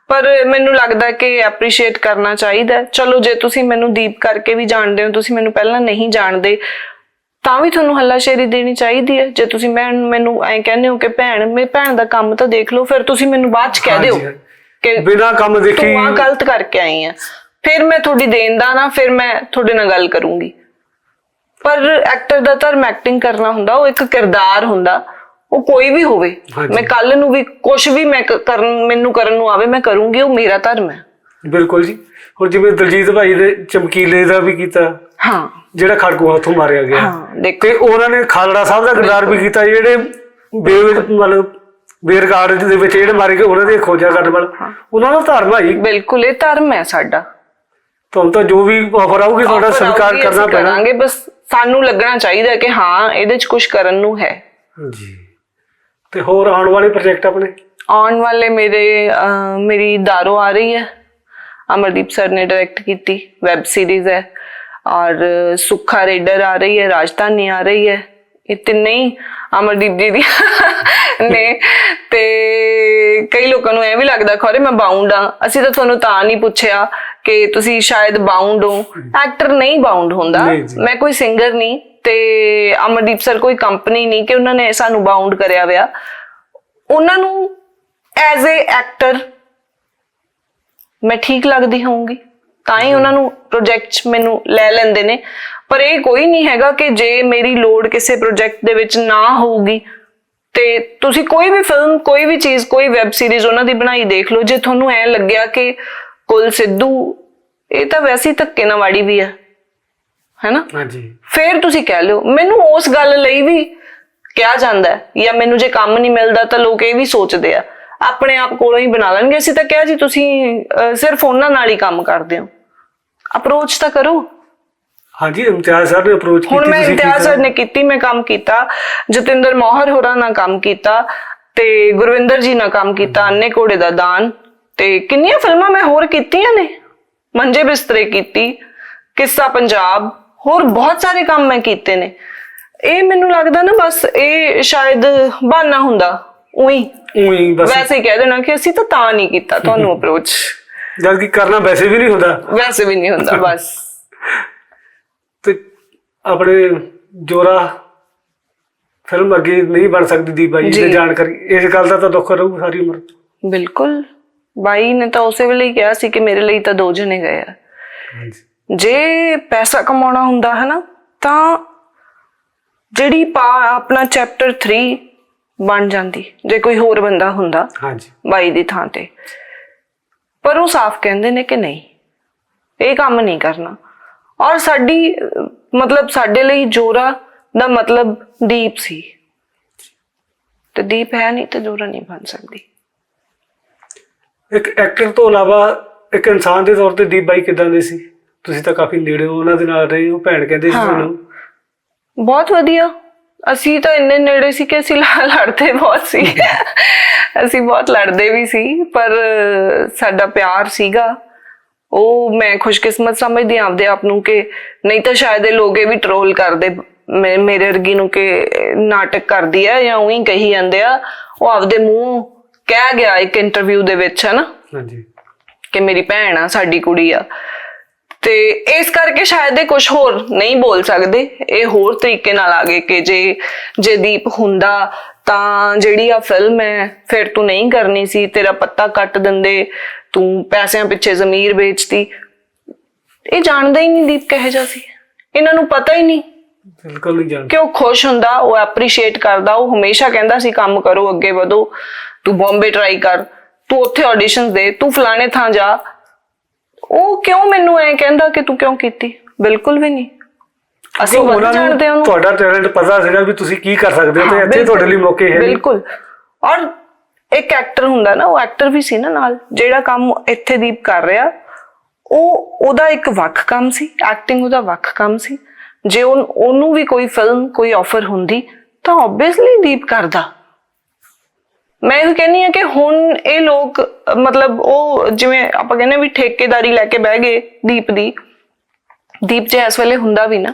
ਪਰ ਮੈਨੂੰ ਲੱਗਦਾ ਕਿ ਐਪਰੀਸ਼ੀਏਟ ਕਰਨਾ ਚਾਹੀਦਾ ਹੈ। ਚਲੋ ਜੇ ਤੁਸੀਂ ਮੈਨੂੰ ਦੀਪ ਕਰਕੇ ਵੀ ਜਾਣਦੇ ਹੋ ਤੁਸੀਂ ਮੈਨੂੰ ਪਹਿਲਾਂ ਨਹੀਂ ਜਾਣਦੇ ਤਾਂ ਵੀ ਤੁਹਾਨੂੰ ਹੱਲਾਸ਼ੇਰੀ ਦੇਣੀ ਚਾਹੀਦੀ ਹੈ ਜੇ ਤੁਸੀਂ ਮੈਂ ਮੈਨੂੰ ਐਂ ਕਹਿੰਦੇ ਹੋ ਕਿ ਭੈਣ ਮੇਰੀ ਭੈਣ ਦਾ ਕੰਮ ਤਾਂ ਦੇਖ ਲਓ ਫਿਰ ਤੁਸੀਂ ਮੈਨੂੰ ਬਾਅਦ ਚ ਕਹਿ ਦਿਓ ਹਾਂਜੀ। ਕਿ ਬਿਨਾਂ ਕੰਮ ਦੇਖੀ ਤੂੰ ਆ ਗਲਤ ਕਰਕੇ ਆਈ ਆ ਫਿਰ ਮੈਂ ਤੁਹਾਡੀ ਦੇਣ ਦਾ ਨਾ ਫਿਰ ਮੈਂ ਤੁਹਾਡੇ ਨਾਲ ਗੱਲ ਕਰੂੰਗੀ ਪਰ ਐਕਟਰ ਦਾ ਧਰਮ ਐਕਟਿੰਗ ਕਰਨਾ ਹੁੰਦਾ ਉਹ ਇੱਕ ਕਿਰਦਾਰ ਹੁੰਦਾ ਉਹ ਕੋਈ ਵੀ ਹੋਵੇ। ਮੈਂ ਕੱਲ ਨੂੰ ਵੀ ਕੁਝ ਵੀ ਮੈਂ ਕਰਨ ਮੈਨੂੰ ਕਰਨ ਨੂੰ ਆਵੇ ਮੈਂ ਕਰੂੰਗੀ ਉਹ ਮੇਰਾ ਧਰਮ ਹੈ। ਬਿਲਕੁਲ ਜੀ। ਹੁਣ ਜਿਵੇਂ ਦਲਜੀਤ ਭਾਈ ਦੇ ਚਮਕੀਲੇ ਦਾ ਵੀ ਕੀਤਾ ਹਾਂ। ਜਿਹੜਾ ਖੜਕੂ ਹੱਥੋਂ ਮਾਰਿਆ ਗਿਆ। ਹਾਂ ਦੇਖੋ। ਤੇ ਉਹਨਾਂ ਨੇ ਖਾਲੜਾ ਸਾਹਿਬ ਦਾ ਕਿਰਦਾਰ ਵੀ ਕੀਤਾ ਜਿਹੜੇ ਬੇ ਮਤਲਬ ਬੇਰਗਾਰਡ ਦੇ ਵਿੱਚ ਜਿਹੜੇ ਮਾਰੇ ਗਏ ਉਹਨਾਂ ਦੇ ਖੋਜਾ ਕਰਨ ਵਾਲਾ। ਉਹਨਾਂ ਦਾ ਧਰਮ ਹੈ ਬਿਲਕੁਲ ਇਹ ਧਰਮ ਹੈ ਸਾਡਾ। ਤੁਹਾਨੂੰ ਤਾਂ ਜੋ ਵੀ ਆਫਰ ਆਊਗੀ ਤੁਹਾਡਾ ਸਵੀਕਾਰ ਕਰਨਾ ਪੈਣਾ। ਬਸ ਸਾਨੂੰ ਲੱਗਣਾ ਚਾਹੀਦਾ ਕਿ ਹਾਂ ਇਹਦੇ 'ਚ ਕੁਝ ਕਰਨ ਨੂੰ ਹੈ। ਜੀ ਤੇ ਹੋਰ ਆਉਣ ਵਾਲੇ ਪ੍ਰੋਜੈਕਟ ਆਪਣੇ? ਆਉਣ ਵਾਲੇ ਮੇਰੇ ਅਹ, ਮੇਰੀ ਦਾਰੋ ਆ ਰਹੀ ਹੈ। ਅਮਰਦੀਪ ਸਰ ਨੇ ਡਾਇਰੈਕਟ ਕੀਤੀ ਵੈਬ ਸੀਰੀਜ਼ ਹੈ। ਔਰ ਸੁੱਖਾ ਰੇਡਰ ਆ ਰਹੀ ਹੈ ਰਾਜਧਾਨੀ ਆ ਰਹੀ ਹੈ। ਇਹ ਤਿੰਨੇ ਹੀ ਅਮਰਦੀਪ ਜੀ ਦੀ ਨੇ। ਤੇ ਕਈ ਲੋਕਾਂ ਨੂੰ ਐ ਵੀ ਲੱਗਦਾ ਖਰੇ ਮੈਂ ਬਾਉਂਡ ਆ। ਅਸੀਂ ਤਾਂ ਤੁਹਾਨੂੰ ਤਾਂ ਨਹੀਂ ਪੁੱਛਿਆ ਕਿ ਤੁਸੀਂ ਸ਼ਾਇਦ ਬਾਉਂਡ ਹੋ। ਐਕਟਰ ਨਹੀਂ ਬਾਉਂਡ ਹੁੰਦਾ। ਨਹੀਂ ਜੀ। ਮੈਂ ਕੋਈ ਸਿੰਗਰ ਨਹੀਂ ਤੇ ਅਮਰਦੀਪ ਸਰ ਕੋਈ ਕੰਪਨੀ ਨਹੀਂ ਕਿ ਉਹਨਾਂ ਨੇ ਸਾਨੂੰ ਬਾਉਂਡ ਕਰਿਆ ਹੋਇਆ। ਉਹਨਾਂ ਨੂੰ ਐਜ਼ ਅ ਐਕਟਰ ਮੈਂ ਠੀਕ ਲੱਗਦੀ ਹੋਊਂਗੀ। ਤਾਂ ਹੀ ਉਹਨਾਂ ਨੂੰ ਪ੍ਰੋਜੈਕਟ 'ਚ ਮੈਨੂੰ ਲੈ ਲੈਂਦੇ ਨੇ। ਪਰ ਇਹ ਕੋਈ ਨਹੀਂ ਹੈਗਾ ਕਿ ਜੇ ਮੇਰੀ ਲੋੜ ਕਿਸੇ ਪ੍ਰੋਜੈਕਟ ਦੇ ਵਿੱਚ ਨਾ ਹੋਊਗੀ ਤੇ ਤੁਸੀਂ ਕੋਈ ਵੀ ਫਿਲਮ ਕੋਈ ਵੀ ਚੀਜ਼ ਕੋਈ ਵੈਬ ਸੀਰੀਜ਼ ਉਹਨਾਂ ਦੀ ਬਣਾਈ ਦੇਖ ਲਓ ਜੇ ਤੁਹਾਨੂੰ ਐ ਲੱਗਿਆ ਕਿ ਕੁਲ ਸਿੱਧੂ ਇਹ ਤਾਂ ਵੈਸੇ ਧੱਕੇ ਨਾਲ ਵਾੜੀ ਵੀ ਹੈ ਹੈਨਾ? ਹਾਂਜੀ। ਫਿਰ ਤੁਸੀਂ ਕਹਿ ਲਿਓ ਮੈਨੂੰ ਉਸ ਗੱਲ ਲਈ ਵੀ ਕਿਹਾ ਜਾਂਦਾ ਜਾਂ ਮੈਨੂੰ ਜੇ ਕੰਮ ਨਹੀਂ ਮਿਲਦਾ ਤਾਂ ਲੋਕ ਇਹ ਵੀ ਸੋਚਦੇ ਆ ਆਪਣੇ ਆਪ ਕੋਲੋਂ ਹੀ ਬਣਾ ਲੈਣਗੇ। ਅਸੀਂ ਤਾਂ ਕਿਹਾ ਜੀ ਤੁਸੀਂ ਸਿਰਫ ਉਹਨਾਂ ਨਾਲ ਹੀ ਕੰਮ ਕਰਦੇ ਹੋ। ਅਪਰੋਚ ਤਾਂ ਕਰੋ। ਹਾਂਜੀ ਇਮਤਿਆਜ਼ ਸਾਹਿਬ ਨੇ ਅਪਰੋਚ ਕੀਤੀ ਹੁਣ ਮੈਂ ਤੁਸੀਂ ਇਮਤਿਆਜ਼। ਸਰ ਨੇ ਕੀਤੀ ਮੈਂ ਕੰਮ ਕੀਤਾ। ਜਤਿੰਦਰ ਮੋਹਰ ਹੋਰਾਂ ਨਾਲ ਕੰਮ ਕੀਤਾ ਤੇ ਗੁਰਵਿੰਦਰ ਜੀ ਨਾਲ ਕੰਮ ਕੀਤਾ ਅੰਨੇ ਕੋੜੇ ਦਾ ਦਾਨ। ਤੇ ਕਿੰਨੀਆਂ ਫਿਲਮਾਂ ਮੈਂ ਹੋਰ ਕੀਤੀਆਂ ਨੇ? ਮੰਜੇ ਬਿਸਤਰੇ ਕੀਤੀ ਕਿੱਸਾ ਪੰਜਾਬ ਹੋਰ ਬਹੁਤ ਸਾਰੇ ਕੰਮ ਮੈਂ ਕੀਤੇ ਨੇ। ਇਹ ਮੈਨੂੰ ਲੱਗਦਾ ਨਾ ਬਸ ਇਹ ਸ਼ਾਇਦ ਬਹਾਨਾ ਹੁੰਦਾ ਉਹੀ। ਉਹੀ ਬਸ। ਵੈਸੇ ਕਹਿ ਦੇਣਾ ਕਿ ਅਸੀਂ ਤਾਂ ਤਾਂ ਨਹੀਂ ਕੀਤਾ ਤੁਹਾਨੂੰ ਅਪਰੋਚ ਜਦ ਕਿ ਕਰਨਾ ਵੈਸੇ ਵੀ ਨਹੀਂ ਹੁੰਦਾ। ਵੈਸੇ ਵੀ ਨਹੀਂ ਹੁੰਦਾ ਬਸ। ਤੇ ਆਪਣੇ ਜੋਰਾ ਫਿਲਮ ਅੱਗੇ ਨਹੀਂ ਬਣ ਸਕਦੀ ਦੀਪ ਬਾਈ ਜੀ। ਦੀ ਜਾਣਕਾਰੀ। ਇਸ ਗੱਲ ਦਾ ਤਾਂ ਦੁੱਖ ਰਹੂ ਸਾਰੀ ਉਮਰ। ਬਿਲਕੁਲ। ਬਾਈ ਨੇ ਤਾਂ ਉਸੇ ਵੇਲੇ ਹੀ ਕਿਹਾ ਸੀ ਕਿ ਮੇਰੇ ਲਈ ਤਾਂ ਦੋ ਜਣੇ ਗਏ ਆ। ਹਾਂਜੀ। ਜੇ ਪੈਸਾ ਕਮਾਉਣਾ ਹੁੰਦਾ ਹੈ ਨਾ ਤਾਂ ਜਿਹੜੀ ਪਾ ਆਪਣਾ ਚੈਪਟਰ 3 ਬਣ ਜਾਂਦੀ ਜੇ ਕੋਈ ਹੋਰ ਬੰਦਾ ਹੁੰਦਾ ਹਾਂਜੀ। ਬਾਈ ਦੀ ਥਾਂ ਤੇ। ਪਰ ਉਹ ਸਾਫ਼ ਕਹਿੰਦੇ ਨੇ ਕਿ ਨਹੀਂ ਇਹ ਕੰਮ ਨਹੀਂ ਕਰਨਾ। ਔਰ ਸਾਡੀ ਮਤਲਬ ਸਾਡੇ ਲਈ ਜੋਰਾ ਦਾ ਮਤਲਬ ਦੀਪ ਸੀ। ਤੇ ਦੀਪ ਹੈ ਨਹੀਂ ਤੇ ਜੋਰਾ ਨਹੀਂ ਬਣ ਸਕਦੀ। ਇੱਕ ਐਕਟਰ ਤੋਂ ਇਲਾਵਾ ਇੱਕ ਇਨਸਾਨ ਦੇ ਤੌਰ ਤੇ ਦੀਪ ਬਾਈ ਕਿਦਾਂ ਦੇ ਸੀ? ਤੁਸੀਂ ਤਾਂ ਕਾਫੀ ਨੇੜੇ ਹੋ ਉਹਨਾਂ ਦੇ ਨਾਲ ਰਹੇ ਹੋ ਭੈਣ ਕਹਿੰਦੇ ਸੀ ਹਾਂ। ਤੁਹਾਨੂੰ। ਬਹੁਤ ਵਧੀਆ। ਅਸੀਂ ਤਾਂ ਇੰਨੇ ਨੇੜੇ ਸੀ ਕਿ ਅਸੀਂ ਲ- ਲੜਦੇ ਬਹੁਤ ਸੀ। (laughs) ਅਸੀਂ ਬਹੁਤ ਲੜਦੇ ਵੀ ਸੀ ਪਰ ਸਾਡਾ ਪਿਆਰ ਸੀਗਾ। ਉਹ ਮੈਂ ਖੁਸ਼ਕਿਸਮਤ ਸਮਝਦੀ ਹਾਂ ਆਪਦੇ ਆਪ ਨੂੰ ਕਿ ਨਹੀਂ ਤਾਂ ਸ਼ਾਇਦ ਇਹ ਲੋਕ ਇਹ ਵੀ ਟਰੋਲ ਕਰਦੇ ਮੇ- ਮੇਰੇ ਵਰਗੀ ਨੂੰ ਕਿ ਨਾਟਕ ਕਰਦੀ ਹੈ ਜਾਂ ਉਹੀ ਕਹੀ ਜਾਂਦੇ ਆ। ਉਹ ਆਪਦੇ ਮੂੰਹ ਕਹਿ ਗਿਆ ਇੱਕ ਇੰਟਰਵਿਊ ਦੇ ਵਿੱਚ ਹੈ ਨਾ ਹਾਂਜੀ। ਕਿ ਮੇਰੀ ਭੈਣ ਆ ਸਾਡੀ ਕੁੜੀ ਆ। ਤੇ ਇਸ ਕਰਕੇ ਸ਼ਾਇਦ ਇਹ ਕੁਝ ਹੋਰ ਨਹੀਂ ਬੋਲ ਸਕਦੇ। ਇਹ ਹੋਰ ਤਰੀਕੇ ਨਾਲ ਆ ਗਏ ਕਿ ਜੇ ਜੇ ਦੀਪ ਹੁੰਦਾ ਤਾਂ ਜਿਹੜੀ ਆ ਫਿਲਮ ਹੈ ਫਿਰ ਤੂੰ ਨਹੀਂ ਕਰਨੀ ਸੀ ਤੇਰਾ ਪੱਤਾ ਕੱਟ ਦਿੰਦੇ। ਤੂੰ ਪੈਸਿਆਂ ਪਿੱਛੇ ਜ਼ਮੀਰ ਵੇਚਤੀ। ਇਹ ਜਾਣਦਾ ਹੀ ਨਹੀਂ ਦੀਪ ਕਹੇ ਜਾ ਸੀ। ਇਹਨਾਂ ਨੂੰ ਪਤਾ ਹੀ ਨਹੀਂ। ਬਿਲਕੁਲ ਨਹੀਂ ਜਾਣਦਾ। ਕਿ ਉਹ ਖੁਸ਼ ਹੁੰਦਾ ਉਹ ਐਪਰੀਸ਼ੀਏਟ ਕਰਦਾ ਉਹ ਹਮੇਸ਼ਾ ਕਹਿੰਦਾ ਸੀ ਕੰਮ ਕਰੋ ਅੱਗੇ ਵਧੋ। ਤੂੰ ਬੰਬੇ ਟਰਾਈ ਕਰ ਤੂੰ ਉੱਥੇ ਆਡੀਸ਼ਨਸ ਦੇ ਤੂੰ ਫਲਾਣੇ ਥਾਂ ਜਾ। ਉਹ ਕਿਉਂ ਮੈਨੂੰ ਐ ਕਹਿੰਦਾ ਕਿ ਤੂੰ ਕਿਉਂ ਕੀਤੀ? ਬਿਲਕੁਲ ਵੀ ਨਹੀਂ। ਅਸੀਂ ਵੱਧ ਜਾਣਦੇ ਹਾਂ ਉਹਨੂੰ। ਤੁਹਾਡਾ ਟੈਲੈਂਟ ਪਤਾ ਸੀਗਾ ਵੀ ਤੁਸੀਂ ਕੀ ਕਰ ਸਕਦੇ ਹੋ ਤੇ ਇੱਥੇ ਤੁਹਾਡੇ ਲਈ ਮੌਕੇ ਹੈ ਬਿਲਕੁਲ। ਔਰ ਇੱਕ ਐਕਟਰ ਹੁੰਦਾ ਨਾ, ਉਹ ਐਕਟਰ ਵੀ ਸੀ ਨਾ ਨਾਲ, ਜਿਹੜਾ ਕੰਮ ਇੱਥੇ ਦੀਪ ਕਰ ਰਿਹਾ, ਉਹ ਉਹਦਾ ਇੱਕ ਵੱਖ ਕੰਮ ਸੀ ਐਕਟਿੰਗ ਉਹਦਾ ਵੱਖ ਕੰਮ ਸੀ। ਜੇ ਉਹਨੂੰ ਵੀ ਕੋਈ ਫਿਲਮ ਕੋਈ ਆਫਰ ਹੁੰਦੀ, ਤਾਂ ਆਬਵੀਅਸਲੀ ਦੀਪ ਕਰਦਾ। ਮੈਂ ਇਹ ਕਹਿੰਨੀ ਆ ਕਿ ਹੁਣ ਇਹ ਲੋਕ, ਮਤਲਬ ਉਹ ਜਿਵੇਂ ਆਪਾਂ ਕਹਿੰਦੇ ਵੀ ਠੇਕੇਦਾਰੀ ਲੈ ਕੇ ਬਹਿ ਗਏ ਦੀਪ ਦੀ, ਦੀਪ ਜੇ ਇਸ ਵੇਲੇ ਹੁੰਦਾ ਵੀ ਨਾ,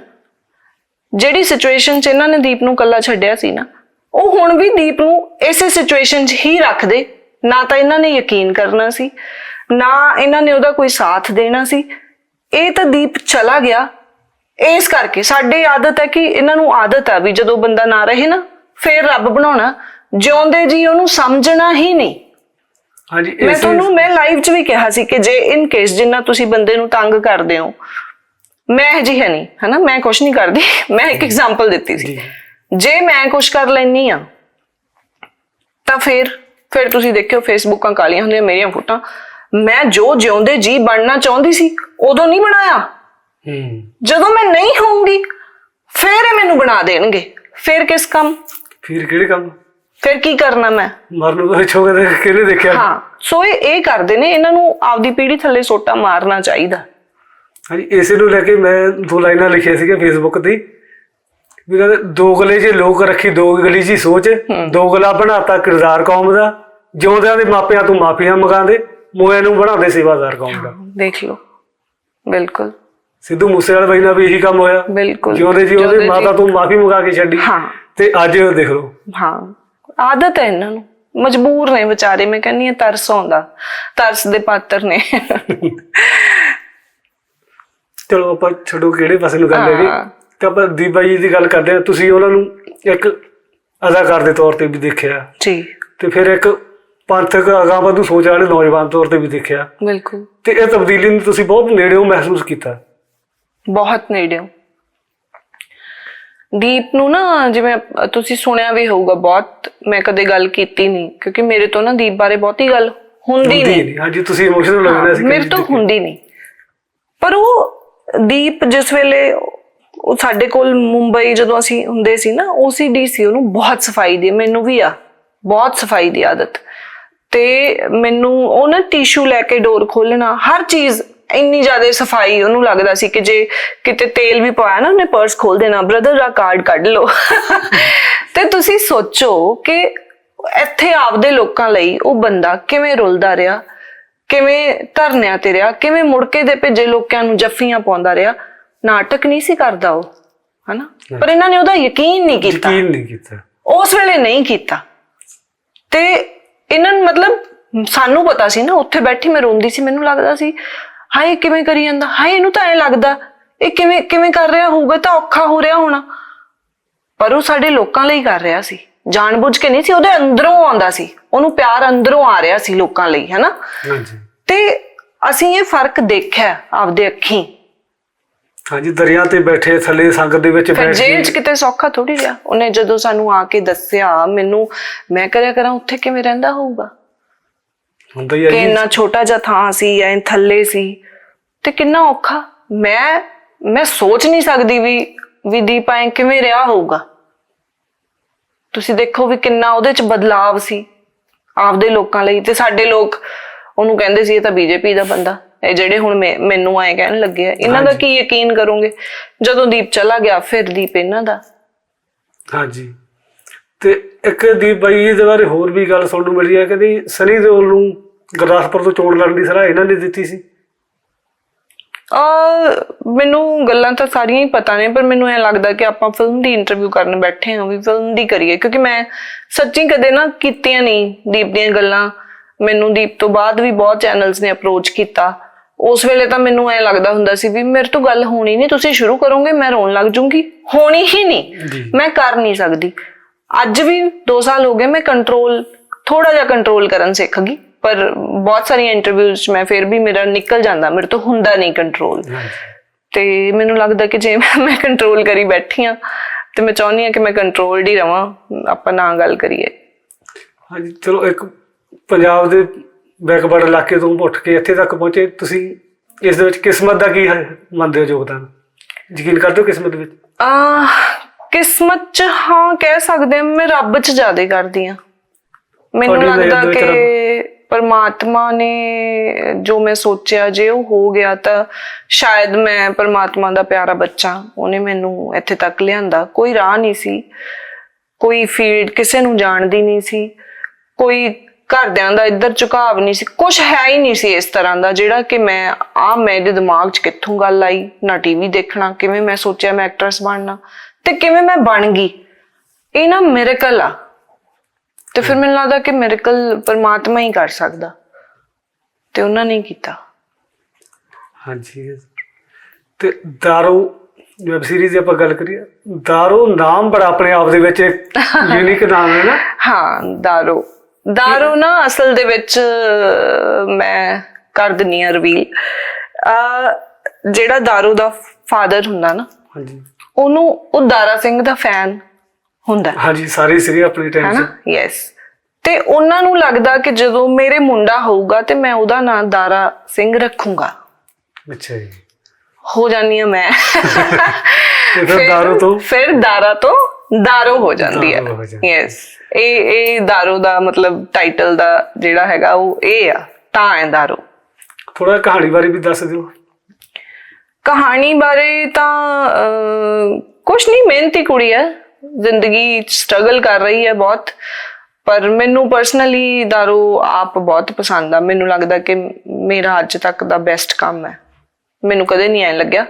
ਜਿਹੜੀ ਸਿਚੁਏਸ਼ਨ 'ਚ ਇਹਨਾਂ ਨੇ ਦੀਪ ਨੂੰ ਕੱਲਾ ਛੱਡਿਆ ਸੀ ਨਾ ਉਹ ਹੁਣ ਵੀ ਦੀਪ ਨੂੰ ਇਸੇ ਸਿਚੁਏਸ਼ਨ 'ਚ ਹੀ ਰੱਖਦੇ। ਨਾ ਤਾਂ ਇਹਨਾਂ ਨੇ ਯਕੀਨ ਕਰਨਾ ਸੀ ਨਾ ਇਹਨਾਂ ਨੇ ਉਹਦਾ ਕੋਈ ਸਾਥ ਦੇਣਾ ਸੀ। ਇਹ ਤਾਂ ਦੀਪ ਚਲਾ ਗਿਆ। ਇਸ ਕਰਕੇ ਸਾਡੀ ਆਦਤ ਹੈ ਕਿ ਇਹਨਾਂ ਨੂੰ ਆਦਤ ਆ ਵੀ ਜਦੋਂ ਬੰਦਾ ਨਾ ਰਹੇ ਨਾ ਫੇਰ ਰੱਬ ਬਣਾਉਣਾ। ਜਿਉਂਦੇ ਜੀ ਉਹਨੂੰ ਸਮਝਣਾ ਹੀ ਨਹੀਂ। ਹਾਂਜੀ ਮੈਂ ਤੁਹਾਨੂੰ ਮੈਂ ਲਾਈਵ 'ਚ ਵੀ ਕਿਹਾ ਸੀ ਕਿ ਜੇ ਇਨ ਕੇਸ ਜਿੰਨਾ ਤੁਸੀਂ ਬੰਦੇ ਨੂੰ ਤੰਗ ਕਰਦੇ ਹੋ ਮੈਂ ਇਹ ਜੀ ਹੈ ਨਹੀਂ ਹਨਾ? ਮੈਂ ਕੁਝ ਨਹੀਂ ਕਰਦੀ। ਮੈਂ ਇੱਕ ਐਗਜ਼ਾਮਪਲ ਦਿੱਤੀ ਸੀ। ਜੀ। ਮੈਂ ਕੁਝ ਕਰ ਲੈਣੀ ਆ ਤਾਂ ਫਿਰ ਫਿਰ ਤੁਸੀਂ ਦੇਖਿਓ ਫੇਸਬੁੱਕਾਂ ਕਾਲੀਆਂ ਹੁੰਦੀਆਂ ਮੇਰੀਆਂ ਫੋਟੋਆਂ। ਮੈਂ ਜੋ ਜਿਉਂਦੇ ਜੀ ਬਣਨਾ ਚਾਹੁੰਦੀ ਸੀ ਉਦੋਂ ਨਹੀਂ ਬਣਾਇਆ। ਹੂੰ। ਜਦੋਂ ਮੈਂ ਨਹੀਂ ਹੋਊਂਗੀ ਫਿਰ ਇਹ ਮੈਨੂੰ ਬਣਾ ਦੇਣਗੇ। ਫਿਰ ਕਿਸ ਕੰਮ? ਫਿਰ ਕਿਹੜੇ ਕੰਮ? ਫਿਰ ਕੀ ਕਰਨਾ ਮੈਂ? ਮਰਨ ਤੋਂ ਪਿੱਛੋਂ ਕਦੇ ਕਿਹਨੇ ਦੇਖਿਆ? ਹਾਂ ਸੋ ਇਹ ਇਹ ਕਰਦੇ ਨੇ ਇਹਨਾਂ ਨੂੰ ਆਪਦੀ ਪੀੜੀ ਥੱਲੇ ਸੋਟਾ ਮਾਰਨਾ ਚਾਹੀਦਾ। ਹਾਂਜੀ ਇਸੇ ਨੂੰ ਲੈ ਕੇ ਮੈਂ ਦੋ ਲਾਈਨਾਂ ਲਿਖੀਆਂ ਸੀਗੀਆਂ ਫੇਸਬੁੱਕ ਤੇ। ਵੀ ਕਹਿੰਦੇ ਦੋ ਗਲੇ 'ਚ ਲੋਕ ਰੱਖੀ ਦੋ ਗਲੀ 'ਚ ਹੀ। ਸੋਚ ਦੋ ਗਲਾ ਬਣਾਤਾ ਕਿਰਦਾਰ ਕੌਮ ਦਾ। ਜਿਉਂਦਿਆਂ ਦੇ ਮਾਪਿਆਂ ਤੋਂ ਮਾਫੀਆਂ ਮੰਗਾਉਂਦੇ ਮੋਇਆਂ ਨੂੰ ਬਣਾਉਂਦੇ ਸੇਵਾਦਾਰ ਕੌਮ ਦਾ। ਦੇਖ ਲਓ। ਬਿਲਕੁਲ। ਸਿੱਧੂ ਮੂਸੇਵਾਲੇ ਬਾਈ ਨਾਲ ਵੀ ਇਹੀ ਕੰਮ ਹੋਇਆ। ਬਿਲਕੁਲ। ਜਿਉਂਦੇ ਜੀ ਉਹਦੇ ਜੀ- ਮਾਤਾ ਤੋਂ ਮਾਫੀ ਮੰਗਾ ਕੇ ਛੱਡੀ। ਹਾਂ। ਤੇ ਅੱਜ ਦੇਖ ਲਓ। ਹਾਂ। ਆਦਤ ਹੈ ਇਹਨਾਂ ਨੂੰ। ਮਜਬੂਰ ਨੇ ਵਿਚਾਰੇ। ਮੈਂ ਕਹਿੰਨੀ ਆ ਤਰਸ ਆਉਂਦਾ। ਤਰਸ ਦੇ ਪਾਤਰ ਨੇ। ਚਲੋ ਆਪਾਂ ਛੱਡੋ ਕਿਹੜੇ ਪਾਸੇ ਨੂੰ ਗੱਲ ਹਾਂ। ਤੇ ਆਪਾਂ ਦੀਪ ਜੀ ਦੀ ਗੱਲ ਕਰਦੇ ਹਾਂ। ਤੁਸੀਂ ਉਹਨਾਂ ਨੂੰ ਇੱਕ ਅਦਾਕਾਰ ਦੇ ਤੌਰ ਤੇ ਵੀ ਦੇਖਿਆ। ਜੀ। ਤੇ ਫਿਰ ਇੱਕ ਪੰਥਕ ਅਗਾਂਹ ਵਧੂ ਸੋਚ ਵਾਲੇ ਨੌਜਵਾਨ ਤੌਰ ਤੇ ਵੀ ਦੇਖਿਆ। ਬਿਲਕੁਲ। ਤੇ ਇਹ ਤਬਦੀਲੀ ਨੂੰ ਤੁਸੀਂ ਬਹੁਤ ਨੇੜਿਓਂ ਮਹਿਸੂਸ ਕੀਤਾ। ਬਹੁਤ ਨੇੜਿਓਂ। ਦੀਪ ਨੂੰ ਨਾ ਜਿਵੇਂ ਤੁਸੀਂ ਸੁਣਿਆ ਵੀ ਹੋਊਗਾ ਬਹੁਤ ਮੈਂ ਕਦੇ ਗੱਲ ਕੀਤੀ ਨਹੀਂ ਕਿਉਂਕਿ ਮੇਰੇ ਤੋਂ ਨਾ ਦੀਪ ਬਾਰੇ ਬਹੁਤੀ ਗੱਲ ਹੁੰਦੀ ਨਹੀਂ। ਹਾਂਜੀ ਤੁਸੀਂ ਇਮੋਸ਼ਨਲ ਲੱਗਣਾ ਸੀ ਮੇਰੇ ਤੋਂ ਹੁੰਦੀ ਨਹੀਂ। ਪਰ ਉਹ ਦੀਪ ਜਿਸ ਵੇਲੇ ਉਹ ਸਾਡੇ ਕੋਲ ਮੁੰਬਈ ਜਦੋਂ ਅਸੀਂ ਹੁੰਦੇ ਸੀ ਨਾ OCD ਸੀ, ਉਹਨੂੰ ਬਹੁਤ ਸਫ਼ਾਈ ਦੀ, ਮੈਨੂੰ ਵੀ ਆ, ਬਹੁਤ ਸਫ਼ਾਈ ਦੀ ਆਦਤ। ਤੇ ਮੈਨੂੰ ਉਹ ਨਾ ਟਿਸ਼ੂ ਲੈ ਕੇ ਡੋਰ ਖੋਲਣਾ ਹਰ ਚੀਜ਼ ਇੰਨੀ ਜ਼ਿਆਦਾ ਸਫ਼ਾਈ ਉਹਨੂੰ ਲੱਗਦਾ ਸੀ ਕਿ ਜੇ ਕਿਤੇ ਤੇਲ ਵੀ ਪਾਇਆ ਨਾ, ਉਹਨੇ ਪਰਸ ਖੋਲ ਦੇਣਾ ਬ੍ਰਦਰ ਦਾ ਕਾਰਡ ਕੱਢ ਲਓ। (laughs) ਤੇ ਤੁਸੀਂ ਸੋਚੋ ਕਿ ਇੱਥੇ ਆਪਦੇ ਲੋਕਾਂ ਲਈ ਉਹ ਬੰਦਾ ਕਿਵੇਂ ਰੁਲਦਾ ਰਿਹਾ, ਕਿਵੇਂ ਧਰਨਿਆਂ ਤੇ ਰਿਹਾ, ਕਿਵੇਂ ਮੁੜਕੇ ਦੇ ਭੇਜੇ ਲੋਕਾਂ ਨੂੰ ਜੱਫੀਆਂ ਪਾਉਂਦਾ ਰਿਹਾ। ਨਾਟਕ ਨਹੀਂ ਸੀ ਕਰਦਾ ਉਹ ਹਨਾ? ਪਰ ਇਹਨਾਂ ਨੇ ਉਹਦਾ ਯਕੀਨ ਨਹੀਂ ਕੀਤਾ। ਯਕੀਨ ਨਹੀਂ ਕੀਤਾ। ਉਸ ਵੇਲੇ ਨਹੀਂ ਕੀਤਾ। ਤੇ ਇਹਨਾਂ ਨੂੰ ਮਤਲਬ ਸਾਨੂੰ ਪਤਾ ਸੀ ਨਾ ਉੱਥੇ ਬੈਠੀ ਮੈਂ ਰੋਂਦੀ ਸੀ ਮੈਨੂੰ ਲੱਗਦਾ ਸੀ ਹਾਏ ਕਿਵੇਂ ਕਰੀ ਜਾਂਦਾ? ਹਾਏ ਇਹਨੂੰ ਤਾਂ ਐ ਲੱਗਦਾ ਇਹ ਕਿਵੇਂ ਕਿਵੇਂ ਕਰ ਰਿਹਾ ਹੋਊਗਾ ਤਾਂ ਔਖਾ ਹੋ ਰਿਹਾ ਹੋਣਾ। ਪਰ ਉਹ ਸਾਡੇ ਲੋਕਾਂ ਲਈ ਕਰ ਰਿਹਾ ਸੀ। ਜਾਣਬੁੱਝ ਕੇ ਨਹੀਂ ਸੀ ਉਹਦੇ ਅੰਦਰੋਂ ਆਉਂਦਾ ਸੀ। ਉਹਨੂੰ ਪਿਆਰ ਅੰਦਰੋਂ ਆ ਰਿਹਾ ਸੀ ਲੋਕਾਂ ਲਈ ਹੈਨਾ? ਹਾਂਜੀ। ਤੇ ਅਸੀਂ ਇਹ ਫ਼ਰਕ ਦੇਖਿਆ ਆਪਦੇ ਅੱਖੀਂ। ਹਾਂਜੀ ਦਰਿਆ ਤੇ ਬੈਠੇ ਥੱਲੇ ਸੰਗਤ ਦੇ ਵਿੱਚ ਫਿਰ ਬੈਠ ਜੇਲ੍ਹ 'ਚ ਕਿਤੇ ਸੌਖਾ ਥੋੜੀ ਰਿਹਾ? ਉਹਨੇ ਜਦੋਂ ਸਾਨੂੰ ਆ ਕੇ ਦੱਸਿਆ ਮੈਨੂੰ ਮੈਂ ਕਰਿਆ ਕਰਾਂ ਉੱਥੇ ਕਿਵੇਂ ਰਹਿੰਦਾ ਹੋਊਗਾ? ਹੁੰਦਾ ਹੀ ਆ ਕਿ ਜੀ। ਇੰਨਾ ਛੋਟਾ ਜਿਹਾ ਥਾਂ ਸੀ ਐ ਥੱਲੇ ਸੀ ਤੇ ਕਿੰਨਾ ਔਖਾ? ਮੈਂ ਮੈਂ ਸੋਚ ਨਹੀਂ ਸਕਦੀ ਵੀ ਵੀ ਦੀਪ ਐਂ ਕਿਵੇਂ ਰਿਹਾ ਹੋਊਗਾ। ਤੁਸੀਂ ਦੇਖੋ ਵੀ ਕਿੰਨਾ ਉਹਦੇ ਚ ਬਦਲਾਵ ਸੀ ਆਪਦੇ ਲੋਕਾਂ ਲਈ ਤੇ ਸਾਡੇ ਲੋਕ ਉਹਨੂੰ ਕਹਿੰਦੇ ਸੀ ਇਹ ਤਾਂ ਬੀਜੇਪੀ ਦਾ ਬੰਦਾ। ਜਿਹੜੇ ਹੁਣ ਮੈਨੂੰ ਐਂ ਕਹਿਣ ਲੱਗੇ ਆ ਇਹਨਾਂ ਦਾ ਕੀ ਯਕੀਨ ਕਰੋਗੇ? ਜਦੋਂ ਦੀਪ ਚਲਾ ਗਿਆ ਫਿਰ ਦੀਪ ਇਹਨਾਂ ਦਾ? ਹਾਂਜੀ। ਤੇ ਇੱਕ ਦੀਪ ਬਾਈ ਦੇ ਬਾਰੇ ਹੋਰ ਵੀ ਗੱਲ ਸੁਣਨ ਨੂੰ ਮਿਲੀ ਹੈ ਕਿ ਸਨੀ ਦਿਓਲ ਨੂੰ ਗੁਰਦਾਸਪੁਰ ਤੋਂ ਚੋਣ ਲੜਨ ਦੀ ਸਲਾਹ ਇਹਨਾਂ ਨੇ ਦਿੱਤੀ ਸੀ। ਆ ਮੈਨੂੰ ਗੱਲਾਂ ਤਾਂ ਸਾਰੀਆਂ ਹੀ ਪਤਾ ਨੇ ਪਰ ਮੈਨੂੰ ਐ ਲੱਗਦਾ ਕਿ ਆਪਾਂ ਫਿਲਮ ਦੀ ਇੰਟਰਵਿਊ ਕਰਨ ਬੈਠੇ ਹਾਂ ਵੀ ਫਿਲਮ ਦੀ ਕਰੀਏ ਕਿਉਂਕਿ ਮੈਂ ਸੱਚੀ ਕਦੇ ਨਾ ਕੀਤੀਆਂ ਨਹੀਂ ਦੀਪ ਦੀਆਂ ਗੱਲਾਂ। ਮੈਨੂੰ ਦੀਪ ਤੋਂ ਬਾਅਦ ਵੀ ਬਹੁਤ ਚੈਨਲਸ ਨੇ ਅਪਰੋਚ ਕੀਤਾ। ਉਸ ਵੇਲੇ ਤਾਂ ਮੈਨੂੰ ਐ ਲੱਗਦਾ ਹੁੰਦਾ ਸੀ ਵੀ ਮੇਰੇ ਤੋਂ ਗੱਲ ਹੋਣੀ ਨਹੀਂ ਤੁਸੀਂ ਸ਼ੁਰੂ ਕਰੋਗੇ ਮੈਂ ਰੋਣ ਲੱਗ ਜੂੰਗੀ ਹੋਣੀ ਹੀ ਨਹੀਂ। ਮੈਂ ਕਰ ਨਹੀਂ ਸਕਦੀ। ਅੱਜ ਵੀ 2 ਸਾਲ ਹੋ ਗਏ ਮੈਂ ਕੰਟਰੋਲ ਥੋੜਾ ਜਿਹਾ ਕੰਟਰੋਲ ਕਰਨ ਸਿੱਖ ਗਈ ਪਰ ਬਹੁਤ ਸਾਰੀਆਂ ਇੰਟਰਵਿਊਜ਼ 'ਚ ਮੈਂ ਫਿਰ ਵੀ ਮੇਰਾ ਨਿਕਲ ਜਾਂਦਾ ਮੇਰੇ ਤੋਂ ਹੁੰਦਾ ਨਹੀਂ ਕੰਟਰੋਲ ਤੇ ਮੈਨੂੰ ਲੱਗਦਾ ਕਿ ਜੇ ਮੈਂ- ਮੈਂ ਕੰਟਰੋਲ ਕਰੀ ਬੈਠੀ ਆ ਤੇ ਮੈਂ ਚਾਹੁੰਦੀ ਆ ਕਿ ਮੈਂ ਕੰਟਰੋਲਡ ਹੀ ਰਵਾਂ ਆਪਾਂ ਨਾ ਗੱਲ ਕਰੀਏ। ਹਾਂਜੀ ਚਲੋ ਇੱਕ ਪੰਜਾਬ ਦੇ ਬੈਕਵਰਡ ਇਲਾਕੇ ਤੋਂ ਉੱਠ ਕੇ ਇੱਥੇ ਤੱਕ ਪਹੁੰਚੇ। ਤੁਸੀਂ ਇਸ ਦੇ ਵਿੱਚ ਕਿਸਮਤ ਦਾ ਕੀ ਮੰਨਦੇ ਹੋ ਯੋਗਦਾਨ? ਯਕੀਨ ਕਰਦੇ ਹੋ ਕਿਸਮਤ ਵਿੱਚ? ਆ ਕਿਸਮਤ 'ਚ ਹਾਂ ਕਹਿ ਸਕਦੇ ਮੈਂ ਰੱਬ 'ਚ ਜ਼ਿਆਦਾ ਕਰਦੀ ਆ ਮੈਨੂੰ ਲੱਗਦਾ ਕਿ ਪਰਮਾਤਮਾ ਨੇ ਜੋ ਮੈਂ ਸੋਚਿਆ ਜੇ ਉਹ ਹੋ ਗਿਆ ਤਾਂ ਸ਼ਾਇਦ ਮੈਂ ਪਰਮਾਤਮਾ ਦਾ ਪਿਆਰਾ ਬੱਚਾ ਉਹਨੇ ਮੈਨੂੰ ਇੱਥੇ ਤੱਕ ਲਿਆਂਦਾ। ਕੋਈ ਰਾਹ ਨਹੀਂ ਸੀ। ਕੋਈ ਫੀਲਡ ਕਿਸੇ ਨੂੰ ਜਾਣਦੀ ਨਹੀਂ ਸੀ। ਕੋਈ ਘਰਦਿਆਂ ਦਾ ਇੱਧਰ ਝੁਕਾਵ ਨਹੀਂ ਸੀ ਕੁਝ ਹੈ ਹੀ ਨਹੀਂ ਸੀ ਇਸ ਤਰ੍ਹਾਂ ਦਾ ਜਿਹੜਾ ਕਿ ਮੈਂ ਆ ਮੇਰੇ ਦਿਮਾਗ 'ਚ ਕਿੱਥੋਂ ਗੱਲ ਆਈ? ਨਾ ਟੀਵੀ ਦੇਖਣਾ ਕਿਵੇਂ ਮੈਂ ਸੋਚਿਆ ਮੈਂ ਐਕਟਰੈਸ ਬਣਨਾ? ਤੇ ਕਿਵੇਂ ਮੈਂ ਬਣ ਗਈ? ਇਹ ਨਾ ਮਿਰੇਕਲ ਆ। ਤੇ ਫਿਰ ਮੈਨੂੰ ਲੱਗਦਾ ਕਿ ਮਿਰੇਕਲ ਪਰਮਾਤਮਾ ਹੀ ਕਰ ਸਕਦਾ। ਤੇ ਉਹਨਾਂ ਨੇ ਕੀਤਾ। ਹਾਂਜੀ। ਤੇ ਦਾਰੂ ਵੈਬ ਸੀਰੀਜ਼ ਦੀ ਆਪਾਂ ਗੱਲ ਕਰੀਏ ਦਾਰੂ ਨਾਮ ਬੜਾ ਆਪਣੇ ਆਪ ਦੇ ਵਿੱਚ ਯੂਨੀਕ (laughs) ਨਾਮ ਹੈ ਨਾ। ਹਾਂ ਦਾਰੂ। ਦਾਰੂ ਨਾ ਅਸਲ ਦੇ ਵਿੱਚ ਮੈਂ ਕਰ ਦਿੰਨੀ ਆ ਰਿਵੀਲ ਜਿਹੜਾ ਦਾਰੂ ਦਾ ਫਾਦਰ ਹੁੰਦਾ ਨਾ ਹਾਂਜੀ ਉਹਨੂੰ ਉਹ ਦਾਰਾ ਸਿੰਘ ਦਾ ਫੈਨ ਹੁੰਦਾ ਹਾਂਜੀ ਸਾਰੇ ਸੀਰੀ ਆਪਣੇ ਟਾਈਮ 'ਚ ਯੈਸ ਤੇ ਉਹਨਾਂ ਨੂੰ ਲੱਗਦਾ ਕਿ ਜਦੋਂ ਮੇਰੇ ਮੁੰਡਾ ਹੋਊਗਾ ਤੇ ਮੈਂ ਉਹਦਾ ਨਾਂ ਦਾਰਾ ਸਿੰਘ ਰੱਖੂੰਗਾ ਅੱਛਾ ਜੀ ਹੋ ਜਾਨੀ ਆ ਮੈਂ ਫਿਰ ਦਾਰੂ ਤੋਂ ਫਿਰ ਦਾਰਾ ਤੋਂ ਦਾਰੋ ਹੋ ਜਾਂਦੀ ਹੈ ਯੈਸ ਇਹ ਇਹ ਦਾਰੋ ਦਾ ਮਤਲਬ ਟਾਈਟਲ ਦਾ ਜਿਹੜਾ ਹੈਗਾ ਉਹ ਇਹ ਆ ਤਾਂ ਹੈ ਦਾਰੋ। ਥੋੜਾ ਕਹਾਣੀ ਬਾਰੇ ਵੀ ਦੱਸ ਦਿਓ। ਕਹਾਣੀ ਬਾਰੇ ਤਾਂ ਕੁਛ ਨਹੀਂ ਮਿਹਨਤੀ ਕੁੜੀ ਹੈ ਜ਼ਿੰਦਗੀ ਸਟਰਗਲ ਕਰ ਰਹੀ ਹੈ ਬਹੁਤ। ਪਰ ਮੈਨੂੰ ਪਰਸਨਲੀ ਦਾਰੂ ਆਪ ਬਹੁਤ ਪਸੰਦ ਆ। ਮੈਨੂੰ ਲੱਗਦਾ ਕਿ ਮੇਰਾ ਅੱਜ ਤੱਕ ਦਾ ਬੈਸਟ ਕੰਮ ਹੈ। ਮੈਨੂੰ ਕਦੇ ਨਹੀਂ ਐਂ ਲੱਗਿਆ।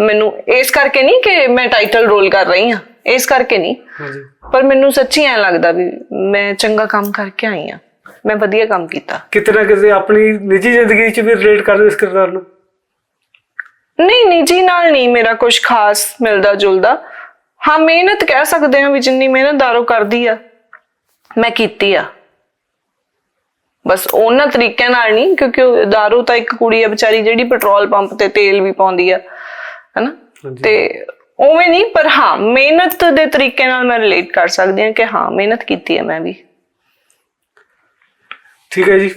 ਮੈਨੂੰ ਇਸ ਕਰਕੇ ਨਹੀਂ ਕਿ ਮੈਂ ਟਾਈਟਲ ਰੋਲ ਕਰ ਰਹੀ ਹਾਂ। ਇਸ ਕਰਕੇ ਨਹੀਂ। ਹਾਂਜੀ। ਪਰ ਮੈਨੂੰ ਸੱਚੀ ਐਂ ਲੱਗਦਾ ਵੀ ਮੈਂ ਚੰਗਾ ਕੰਮ ਕਰਕੇ ਆਈ ਆ ਮੈਂ ਵਧੀਆ ਕੰਮ ਕੀਤਾ। ਕਿਤੇ ਨਾ ਕਿਤੇ ਆਪਣੀ ਨਿੱਜੀ ਜ਼ਿੰਦਗੀ 'ਚ ਵੀ ਰਿਲੇਟ ਕਰਦੇ ਇਸ ਕਿਰਦਾਰ ਨੂੰ। ਨਹੀਂ ਨਿੱਜੀ ਨਾਲ ਨਹੀਂ ਮੇਰਾ ਕੁਝ ਖਾਸ ਮਿਲਦਾ ਜੁਲਦਾ। ਹਾਂ ਮਿਹਨਤ ਕਹਿ ਸਕਦੇ ਹਾਂ ਵੀ ਜਿੰਨੀ ਮਿਹਨਤ ਦਾਰੋ ਕਰਦੀ ਆ ਮੈਂ ਕੀਤੀ ਆ। ਬਸ ਉਹਨਾਂ ਤਰੀਕਿਆਂ ਨਾਲ ਨਹੀਂ ਕਿਉਂਕਿ ਦਾਰੂ ਤਾਂ ਇੱਕ ਕੁੜੀ ਆ ਵਿਚਾਰੀ ਜਿਹੜੀ ਪੈਟਰੋਲ ਪੰਪ ਤੇ ਤੇਲ ਵੀ ਪਾਉਂਦੀ ਆ ਹੈਨਾ। ਤੇ ਉਵੇਂ ਨਹੀਂ ਪਰ ਹਾਂ ਮਿਹਨਤ ਦੇ ਤਰੀਕੇ ਨਾਲ ਮੈਂ ਰਿਲੇਟ ਕਰ ਸਕਦੀ ਹਾਂ ਕਿ ਹਾਂ ਮਿਹਨਤ ਕੀਤੀ ਹੈ ਮੈਂ ਵੀ। ਠੀਕ ਹੈ ਜੀ।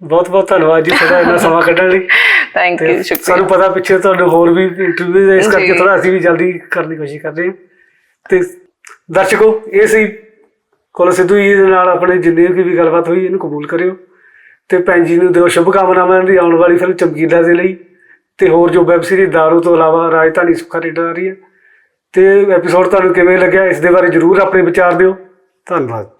ਬਹੁਤ ਬਹੁਤ ਧੰਨਵਾਦ ਜੀ ਤੁਹਾਡਾ ਇੰਨਾ ਸਮਾਂ ਕੱਢਣ ਲਈ। ਥੈਂਕ ਯੂ ਸ਼ੁਕਰੀਆ। ਸਾਨੂੰ ਪਤਾ ਪਿੱਛੇ ਤੁਹਾਨੂੰ ਹੋਰ ਵੀ ਇੰਟਰਵਿਊ ਇਸ ਕਰਕੇ। ਥੋੜਾ ਅਸੀਂ ਵੀ ਜਲਦੀ ਕਰਨ ਦੀ ਕੋਸ਼ਿਸ਼ ਕਰਦੇ ਹਾਂ। ਤੇ ਦਰਸ਼ਕੋ ਇਹ ਸੀ ਕੋਲ ਸਿੱਧੂ ਜੀ ਦੇ ਨਾਲ ਆਪਣੇ ਜਿੰਨੀ ਵੀ ਵੀ ਗੱਲਬਾਤ ਹੋਈ ਇਹਨੂੰ ਕਬੂਲ ਕਰਿਓ। ਤੇ ਭੈਣ ਜੀ ਨੂੰ ਦਿਓ ਸ਼ੁਭ ਕਾਮਨਾਵਾਂ ਦੀ ਆਉਣ ਵਾਲੀ ਫਿਲਮ ਚਮਕੀਲਾ ਦੇ ਲਈ। ਤੇ ਹੋਰ ਜੋ ਵੈਬ ਸੀਰੀਜ਼ ਦਾਰੂ ਤੋਂ ਇਲਾਵਾ ਰਾਜਧਾਨੀ ਸੁੱਖਾ ਰੇਡਰ ਆ ਰਹੀ ਹੈ। ਤੇ ਐਪੀਸੋਡ ਤੁਹਾਨੂੰ ਕਿਵੇਂ ਲੱਗਿਆ, ਇਸ ਦੇ ਬਾਰੇ ਜਰੂਰ ਆਪਣੇ ਵਿਚਾਰ ਦਿਓ। ਧੰਨਵਾਦ।